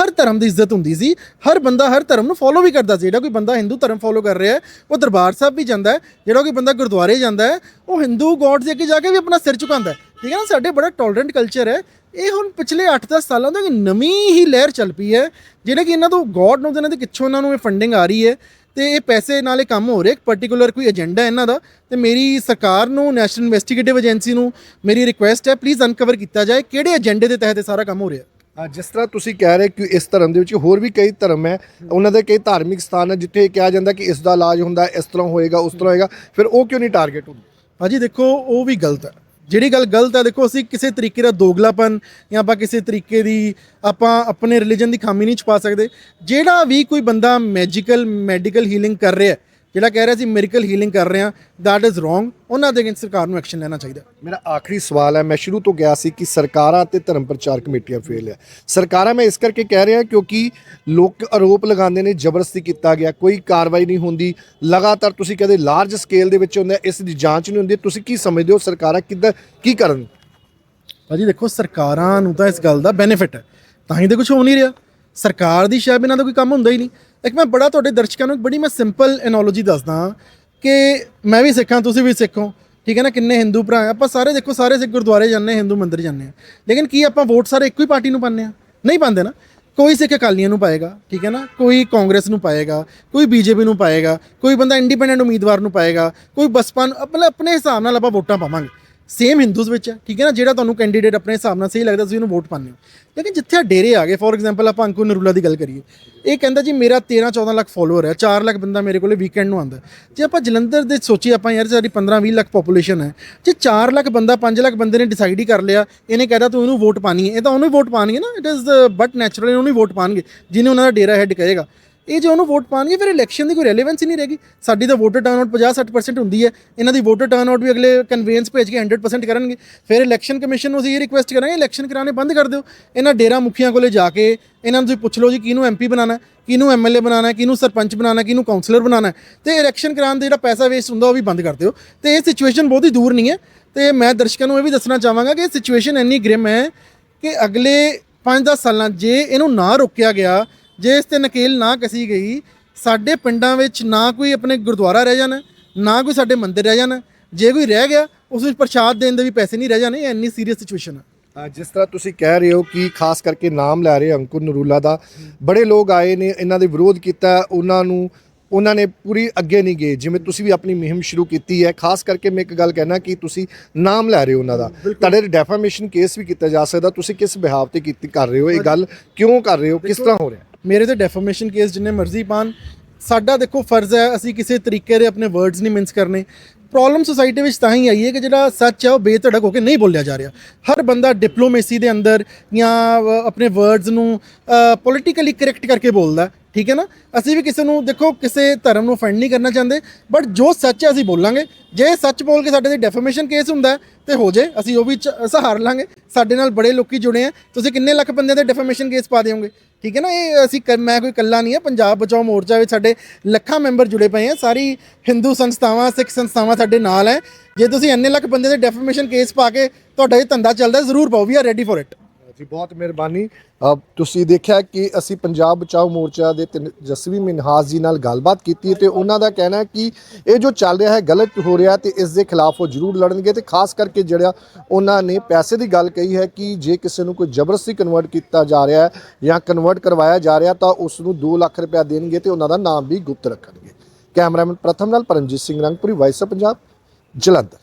ਹਰ ਧਰਮ ਦੀ ਇੱਜ਼ਤ ਹੁੰਦੀ ਸੀ। ਹਰ ਬੰਦਾ ਹਰ ਧਰਮ ਨੂੰ ਫੋਲੋ ਵੀ ਕਰਦਾ ਸੀ। ਜਿਹੜਾ ਕੋਈ ਬੰਦਾ ਹਿੰਦੂ ਧਰਮ ਫੋਲੋ ਕਰ ਰਿਹਾ ਹੈ, ਉਹ ਦਰਬਾਰ ਸਾਹਿਬ ਵੀ ਜਾਂਦਾ ਹੈ। ਜਿਹੜਾ ਕੋਈ ਬੰਦਾ ਗੁਰਦੁਆਰੇ ਜਾਂਦਾ ਹੈ, ਉਹ ਹਿੰਦੂ ਗੋਡ ਦੇ ਅੱਗੇ ਜਾ ਕੇ ਵੀ ਆਪਣਾ ਸਿਰ ਝੁਕਾਉਂਦਾ ਹੈ। ਠੀਕ ਹੈ ਨਾ? ਸਾਡੇ ਬੜਾ ਟੋਲਰੈਂਟ ਕਲਚਰ ਹੈ। ਇਹ ਹੁਣ ਪਿਛਲੇ 8-10 ਸਾਲਾਂ ਤੋਂ ਇੱਕ ਨਵੀਂ ਹੀ ਲਹਿਰ ਚੱਲ ਪਈ ਹੈ ਜਿਹੜੇ ਕਿ ਇਹਨਾਂ ਤੋਂ ਗੋਡ ਨੂੰ ਇਹਨਾਂ ਦੇ ਕਿੱਥੋਂ ਇਹਨਾਂ ਨੂੰ ਇਹ ਫੰਡਿੰਗ ਆ ਰਹੀ ਹੈ ਤੇ ਇਹ ਪੈਸੇ ਨਾਲ ਇਹ ਕੰਮ ਹੋ ਰਿਹਾ ਇੱਕ ਪਾਰਟਿਕੂਲਰ ਕੋਈ ਏਜੰਡਾ ਇਹਨਾਂ ਦਾ ਤੇ ਮੇਰੀ ਸਰਕਾਰ ਨੂੰ ਨੈਸ਼ਨਲ ਇਨਵੈਸਟੀਗੇਟਿਵ ਏਜੰਸੀ ਨੂੰ ਮੇਰੀ ਰਿਕੁਐਸਟ ਹੈ ਪਲੀਜ਼ ਅਨਕਵਰ ਕੀਤਾ ਜਾਏ ਕਿਹੜੇ ਏਜੰਡੇ ਦੇ ਤਹਿਤ ਇਹ ਸਾਰਾ ਕੰਮ ਹੋ ਰਿਹਾ। ਜਿਸ ਤਰ੍ਹਾਂ ਤੁਸੀਂ ਕਹਿ ਰਹੇ ਕਿ ਇਸ ਧਰਮ ਦੇ ਵਿੱਚ ਹੋਰ ਵੀ ਕਈ ਧਰਮ ਹੈ ਉਹਨਾਂ ਦੇ ਕਈ ਧਾਰਮਿਕ ਸਥਾਨ ਹੈ ਜਿੱਥੇ ਇਹ ਕਿਹਾ ਜਾਂਦਾ ਕਿ ਇਸ ਦਾ ਇਲਾਜ ਹੁੰਦਾ ਇਸ ਤਰ੍ਹਾਂ ਹੋਏਗਾ ਉਸ ਤਰ੍ਹਾਂ ਹੋਏਗਾ ਫਿਰ ਉਹ ਕਿਉਂ ਨਹੀਂ ਟਾਰਗੇਟ ਹੁੰਦੇ? ਭਾਜੀ ਦੇਖੋ ਉਹ ਵੀ ਗਲਤ ਹੈ। ਜਿਹੜੀ ਗੱਲ ਗਲਤ ਹੈ ਦੇਖੋ ਅਸੀਂ ਕਿਸੇ ਤਰੀਕੇ ਦਾ ਦੋਗਲਾਪਨ ਜਾਂ ਆਪਾਂ ਕਿਸੇ ਤਰੀਕੇ ਦੀ ਆਪਾਂ ਆਪਣੇ ਰਿਲੀਜਨ ਦੀ ਖਾਮੀ ਨਹੀਂ ਛੁਪਾ ਸਕਦੇ। ਜਿਹੜਾ ਵੀ ਕੋਈ ਬੰਦਾ ਮੈਜੀਕਲ ਮੈਡੀਕਲ ਹੀਲਿੰਗ ਕਰ ਰਿਹਾ ਹੈ, ਜਿਹੜਾ ਕਹਿ ਰਿਹਾ ਸੀ ਮੈਡੀਕਲ ਹੀਲਿੰਗ ਕਰ ਰਹੇ ਹਾਂ that is wrong ਉਹਨਾਂ ਦੇ ਅਗੇਂਸਟ ਸਰਕਾਰ ਨੂੰ ਐਕਸ਼ਨ ਲੈਣਾ ਚਾਹੀਦਾ। ਮੇਰਾ ਆਖਰੀ ਸਵਾਲ ਹੈ ਮੈਂ ਸ਼ੁਰੂ ਤੋਂ ਗਿਆ ਸੀ ਕਿ ਸਰਕਾਰਾਂ ਤੇ ਧਰਮ ਪ੍ਰਚਾਰ ਕਮੇਟੀਆਂ ਫੇਲ ਹੈ। ਸਰਕਾਰਾਂ ਮੈਂ ਇਸ ਕਰਕੇ ਕਹਿ ਰਿਹਾ ਕਿਉਂਕਿ ਲੋਕ ਆਰੋਪ ਲਗਾਉਂਦੇ ਨੇ ਜ਼ਬਰਦਸਤੀ ਕੀਤਾ ਗਿਆ ਕੋਈ ਕਾਰਵਾਈ ਨਹੀਂ ਹੁੰਦੀ। ਲਗਾਤਾਰ ਤੁਸੀਂ ਕਹਿੰਦੇ ਲਾਰਜ ਸਕੇਲ ਦੇ ਵਿੱਚ ਹੁੰਦਾ ਇਸ ਦੀ ਜਾਂਚ ਨਹੀਂ ਹੁੰਦੀ। ਤੁਸੀਂ ਕੀ ਸਮਝਦੇ ਹੋ ਸਰਕਾਰਾਂ ਕਿੱਦਾਂ ਕੀ ਕਰਨ? ਭਾਜੀ ਦੇਖੋ ਸਰਕਾਰਾਂ ਨੂੰ ਤਾਂ ਇਸ ਗੱਲ ਦਾ ਬੈਨੀਫਿਟ ਹੈ। ਤਾਂ ਹੀ ਤਾਂ ਕੁਝ ਹੋ ਨਹੀਂ ਰਿਹਾ। ਸਰਕਾਰ ਦੀ ਸ਼ਾਇਦ ਇਹਨਾਂ ਦਾ ਕੋਈ ਕੰਮ ਹੁੰਦਾ ਹੀ ਨਹੀਂ। ਇੱਕ ਮੈਂ ਬੜਾ ਤੁਹਾਡੇ ਦਰਸ਼ਕਾਂ ਨੂੰ ਇੱਕ ਬੜੀ ਮੈਂ ਸਿੰਪਲ ਐਨੋਲੋਜੀ ਦੱਸਦਾ ਕਿ ਮੈਂ ਵੀ ਸਿੱਖਾਂ, ਤੁਸੀਂ ਵੀ ਸਿੱਖੋ, ਠੀਕ ਹੈ ਨਾ? ਕਿੰਨੇ ਹਿੰਦੂ ਭਰਾ ਆਪਾਂ ਸਾਰੇ ਦੇਖੋ, ਸਾਰੇ ਸਿੱਖ ਗੁਰਦੁਆਰੇ ਜਾਂਦੇ ਹਿੰਦੂ ਮੰਦਿਰ ਜਾਂਦੇ ਆ ਲੇਕਿਨ ਕੀ ਆਪਾਂ ਵੋਟ ਸਾਰੇ ਇੱਕੋ ਹੀ ਪਾਰਟੀ ਨੂੰ ਪਾਉਂਦੇ ਆ ਨਹੀਂ ਪਾਉਂਦੇ ਨਾ। ਕੋਈ ਸਿੱਖ ਅਕਾਲੀਆਂ ਨੂੰ ਪਾਏਗਾ, ਠੀਕ ਹੈ ਨਾ? ਕੋਈ ਕਾਂਗਰਸ ਨੂੰ ਪਾਏਗਾ, ਕੋਈ ਬੀਜੇਪੀ ਨੂੰ ਪਾਏਗਾ, ਕੋਈ ਬੰਦਾ ਇੰਡੀਪੈਂਡੈਂਟ ਉਮੀਦਵਾਰ ਨੂੰ ਪਾਏਗਾ, ਕੋਈ ਬਸਪਾ ਨੂੰ, ਮਤਲਬ ਆਪਣੇ ਹਿਸਾਬ ਨਾਲ ਆਪਾਂ ਵੋਟਾਂ ਪਾਵਾਂਗੇ। ਸੇਮ ਹਿੰਦੂਸ ਵਿੱਚ ਹੈ, ਠੀਕ ਹੈ ਨਾ? ਜਿਹੜਾ ਤੁਹਾਨੂੰ ਕੈਂਡੀਡੇਟ ਆਪਣੇ ਹਿਸਾਬ ਨਾਲ ਸਹੀ ਲੱਗਦਾ, ਤੁਸੀਂ ਉਹਨੂੰ ਵੋਟ ਪਾਉਂਦੇ ਹੋ। ਲੇਕਿਨ ਜਿੱਥੇ ਆ ਡੇਰੇ ਆ ਗਏ ਫੋਰ ਐਗਜ਼ਾਮਪਲ ਆਪਾਂ ਅੰਕੁਰ ਨਰੂਲਾ ਦੀ ਗੱਲ ਕਰੀਏ। ਇਹ ਕਹਿੰਦਾ ਜੀ, ਮੇਰਾ 13 14 ਲੱਖ ਫਾਲੋਅਰ ਹੈ 4 ਲੱਖ ਬੰਦਾ ਮੇਰੇ ਕੋਲੇ ਵੀਕਐਂਡ ਨੂੰ ਆਉਂਦਾ ਜੇ ਆਪਾਂ ਜਲੰਧਰ ਦੇ ਸੋਚੀ ਆਪਾਂ ਯਾਰ ਸਾਡੀ 15 20 ਲੱਖ ਪੋਪੂਲੇਸ਼ਨ ਹੈ। ਜੇ 4 ਲੱਖ ਬੰਦਾ 5 ਲੱਖ ਬੰਦੇ ਨੇ ਡਿਸਾਈਡ ਹੀ ਕਰ ਲਿਆ, ਇਹਨੇ ਕਹਿਦਾ ਤੂੰ ਇਹਨੂੰ ਵੋਟ ਪਾਣੀ ਹੈ। ਇਹ ਤਾਂ ਉਹਨੂੰ ਹੀ ਵੋਟ ਪਾਣਗੇ ਨਾ ਇਟ ਇਜ਼ ਬਟ ਨੈਚੁਰਲੀ ਉਹਨੂੰ ਹੀ ਵੋਟ ਪਾਣਗੇ ਜਿਹਨੇ ਉਹਨਾਂ ਦਾ ਡੇਰਾ ਹੈਡ ਕਹੇਗਾ। ਇਹ ਜੇ ਉਹਨੂੰ ਵੋਟ ਪਾਣਗੇ ਫਿਰ ਇਲੈਕਸ਼ਨ ਦੀ ਕੋਈ ਰੈਲੇਵੈਂਸ ਹੀ ਨਹੀਂ ਰਹੇਗੀ। ਸਾਡੀ ਤਾਂ ਵੋਟਰ ਟਰਨਆਊਟ 50-60% ਹੁੰਦੀ ਹੈ। ਇਹਨਾਂ ਦੀ ਵੋਟਰ ਟਰਨਆਊਟ ਵੀ ਅਗਲੇ ਕਨਵੈਂਸ ਭੇਜ ਕੇ 100% ਕਰਨਗੇ। ਫਿਰ ਇਲੈਕਸ਼ਨ ਕਮਿਸ਼ਨ ਨੂੰ ਅਸੀਂ ਇਹ ਰਿਕੁਐਸਟ ਕਰਾਂਗੇ ਇਲੈਕਸ਼ਨ ਕਰਾਣੇ ਬੰਦ ਕਰ ਦਿਓ। ਇਹਨਾਂ ਡੇਰਾ ਮੁਖੀਆਂ ਕੋਲੇ ਜਾ ਕੇ ਇਹਨਾਂ ਨੂੰ ਤੁਸੀਂ ਪੁੱਛ ਲਓ ਜੀ ਕਿਹਨੂੰ ਐਮਪੀ ਬਣਾਉਣਾ ਹੈ, ਕਿਹਨੂੰ ਐਮਐਲਏ ਬਣਾਉਣਾ ਕਿਹਨੂੰ ਸਰਪੰਚ ਬਣਾਉਣਾ ਕਿਹਨੂੰ ਕਾਉਂਸਲਰ ਬਣਾਉਣਾ ਹੈ। ਤੇ ਇਲੈਕਸ਼ਨ ਕਰਾਉਣ ਦਾ ਜਿਹੜਾ ਪੈਸਾ ਵੇਸਟ ਹੁੰਦਾ ਉਹ ਵੀ ਬੰਦ ਕਰ ਦਿਓ। ਤੇ ਇਹ ਸਿਚੁਏਸ਼ਨ ਬਹੁਤ ਹੀ ਦੂਰ ਨਹੀਂ ਹੈ। ਤੇ ਮੈਂ ਦਰਸ਼ਕਾਂ ਨੂੰ ਇਹ ਵੀ ਦੱਸਣਾ ਚਾਹਾਂਗਾ ਕਿ ਇਹ ਸਿਚੁਏਸ਼ਨ ਇੰਨੀ ਗ੍ਰਿਮ ਹੈ ਕਿ ਅਗਲੇ 5-10 ਸਾਲਾਂ ਜੇ ਇਹਨੂੰ ਨਾ ਰੋਕਿਆ ਗਿਆ ਜੇ ਇਸ ਤੇ ਨਕੇਲ ਨਾ ਕਸੀ ਗਈ ਸਾਡੇ ਪਿੰਡਾਂ ਵਿੱਚ ਨਾ ਕੋਈ ਆਪਣੇ ਗੁਰਦੁਆਰਾ ਰਹਿ ਜਾਣਾ ਨਾ ਕੋਈ ਸਾਡੇ ਮੰਦਿਰ ਰਹਿ ਜਾਣਾ। ਜੇ ਕੋਈ ਰਹਿ ਗਿਆ ਉਸ ਵਿੱਚ ਪ੍ਰਸ਼ਾਦ ਦੇਣ ਦੇ ਵੀ ਪੈਸੇ ਨਹੀਂ ਰਹਿ ਜਾਣੇ ਇੰਨੀ ਸੀਰੀਅਸ ਸਿਚੁਏਸ਼ਨ ਅ, ਜਿਸ ਤਰ੍ਹਾਂ ਤੁਸੀਂ ਕਹਿ ਰਹੇ ਹੋ ਕਿ ਖਾਸ ਕਰਕੇ ਨਾਮ ਲੈ ਰਹੇ ਅੰਕੁਰ ਨਰੂਲਾ ਦਾ ਬੜੇ ਲੋਕ ਆਏ ਨੇ ਇਹਨਾਂ ਦੇ ਵਿਰੋਧ ਕੀਤਾ ਉਹਨਾਂ ਨੂੰ ਉਹਨਾਂ ਨੇ ਪੂਰੀ ਅੱਗੇ ਨਹੀਂ ਗਏ। ਜਿਵੇਂ ਤੁਸੀਂ ਵੀ ਆਪਣੀ ਮੁਹਿੰਮ ਸ਼ੁਰੂ ਕੀਤੀ ਹੈ ਖਾਸ ਕਰਕੇ ਮੈਂ ਇੱਕ ਗੱਲ ਕਹਿਣਾ ਕਿ ਤੁਸੀਂ ਨਾਮ ਲੈ ਰਹੇ ਹੋ ਉਹਨਾਂ ਦਾ। ਤੁਹਾਡੇ ਡੈਫਾਮੇਸ਼ਨ ਕੇਸ ਵੀ ਕੀਤਾ ਜਾ ਸਕਦਾ ਤੁਸੀਂ ਕਿਸ ਬਿਹਾਵ ਤੇ ਕੀਤੀ ਕਰ ਰਹੇ ਹੋ ਇਹ ਗੱਲ ਕਿਉਂ ਕਰ ਰਹੇ ਹੋ ਕਿਸ ਤਰ੍ਹਾਂ ਹੋ ਰਿਹਾ? ਮੇਰੇ ਤੇ ਡੈਫਾਮੇਸ਼ਨ ਕੇਸ ਜਿੰਨੇ ਮਰਜ਼ੀ ਪਾਣ ਸਾਡਾ ਦੇਖੋ ਫਰਜ਼ ਹੈ ਅਸੀਂ ਕਿਸੇ ਤਰੀਕੇ ਦੇ ਆਪਣੇ ਵਰਡਸ ਨਹੀਂ ਮਿੰਸ ਕਰਨੇ। ਪ੍ਰੋਬਲਮ ਸੋਸਾਇਟੀ ਵਿੱਚ ਤਾਂ ਹੀ ਆਈ ਹੈ ਕਿ ਜਿਹੜਾ ਸੱਚ ਹੈ ਉਹ ਬੇਧੜਕ ਹੋ ਕੇ ਨਹੀਂ ਬੋਲਿਆ ਜਾ ਰਿਹਾ। ਹਰ ਬੰਦਾ ਡਿਪਲੋਮੇਸੀ ਦੇ ਅੰਦਰ ਜਾਂ ਆਪਣੇ ਵਰਡਸ ਨੂੰ ਪੋਲਿਟੀਕਲੀ ਕਰੈਕਟ ਕਰਕੇ ਬੋਲਦਾ ਠੀਕ ਹੈ ਨਾ? ਅਸੀਂ ਵੀ ਕਿਸੇ ਨੂੰ ਦੇਖੋ ਕਿਸੇ ਧਰਮ ਨੂੰ ਫੈਂਡ ਨਹੀਂ ਕਰਨਾ ਚਾਹੁੰਦੇ ਬਟ ਜੋ ਸੱਚ ਹੈ ਅਸੀਂ ਬੋਲਾਂਗੇ। ਜੇ ਸੱਚ ਬੋਲ ਕੇ ਸਾਡੇ ਤੇ ਡੈਫਾਮੇਸ਼ਨ ਕੇਸ ਹੁੰਦਾ ਹੈ, ਤੇ ਹੋ ਜੇ ਅਸੀਂ ਉਹ ਵੀ ਚ- ਸਹਾਰ ਲਾਂਗੇ। ਸਾਡੇ ਨਾਲ ਬੜੇ ਲੋਕੀ ਜੁੜੇ ਆ ਤੁਸੀਂ ਕਿੰਨੇ ਲੱਖ ਬੰਦਿਆਂ ਦੇ ਡੈਫਾਮੇਸ਼ਨ ਕੇਸ ਪਾ ਦਿਓਗੇ? ਠੀਕ ਹੈ ਨਾ, ਇਹ ਅਸੀਂ ਕ ਮੈਂ ਕੋਈ ਇਕੱਲਾ ਨਹੀਂ ਹੈ, ਪੰਜਾਬ ਬਚਾਓ ਮੋਰਚਾ ਵਿੱਚ ਸਾਡੇ ਲੱਖਾਂ ਮੈਂਬਰ ਜੁੜੇ ਪਏ ਹੈ ਸਾਰੀ ਹਿੰਦੂ ਸੰਸਥਾਵਾਂ, ਸਿੱਖ ਸੰਸਥਾਵਾਂ ਸਾਡੇ ਨਾਲ ਹੈ। ਜੇ ਤੁਸੀਂ ਇੰਨੇ ਲੱਖ ਬੰਦੇ ਦੇ ਡੈਫਾਮੇਸ਼ਨ ਕੇਸ ਪਾ ਕੇ ਤੁਹਾਡਾ ਇਹ ਧੰਦਾ ਚੱਲਦਾ, ਜ਼ਰੂਰ ਪਾਓ we are ready for it ji, ਬਹੁਤ ਮਿਹਰਬਾਨੀ। ਤੁਸੀਂ ਦੇਖਿਆ ਕਿ ਅਸੀਂ ਪੰਜਾਬ ਬਚਾਓ ਮੋਰਚਾ ਦੇ ਤਿੰਨ- ਜਸਵੀ ਮਿਨਹਾਸ ਜੀ ਨਾਲ ਗੱਲਬਾਤ ਕੀਤੀ ਹੈ ਤੇ ਉਹਨਾਂ ਦਾ ਕਹਿਣਾ ਹੈ ਕਿ ਇਹ ਜੋ ਚੱਲ ਰਿਹਾ ਹੈ, ਗਲਤ ਹੋ ਰਿਹਾ ਤੇ ਇਸ ਦੇ ਖਿਲਾਫ ਉਹ ਜ਼ਰੂਰ ਲੜਨਗੇ ਤੇ ਖਾਸ ਕਰਕੇ ਜਿਹੜਾ ਉਹਨਾਂ ਨੇ ਪੈਸੇ ਦੀ ਗੱਲ ਕਹੀ ਹੈ ਕਿ ਜੇ ਕਿਸੇ ਨੂੰ ਕੋਈ ਜ਼ਬਰਦਸਤੀ ਕਨਵਰਟ ਕੀਤਾ ਜਾ ਰਿਹਾ ਹੈ ਜਾਂ ਕਨਵਰਟ ਕਰਵਾਇਆ ਜਾ ਰਿਹਾ ਤਾਂ ਉਸ ਨੂੰ 2 ਲੱਖ ਰੁਪਇਆ ਦੇਣਗੇ ਤੇ ਉਹਨਾਂ ਦਾ ਨਾਮ ਵੀ ਗੁਪਤ ਰੱਖਣਗੇ। ਕੈਮਰਾਮੈਨ ਪ੍ਰਥਮ ਨਾਲ ਪਰਮਜੀਤ ਸਿੰਘ ਰੰਗਪੁਰੀ ਵਾਇਸ ਆਫ ਪੰਜਾਬ ਜਲੰਧਰ।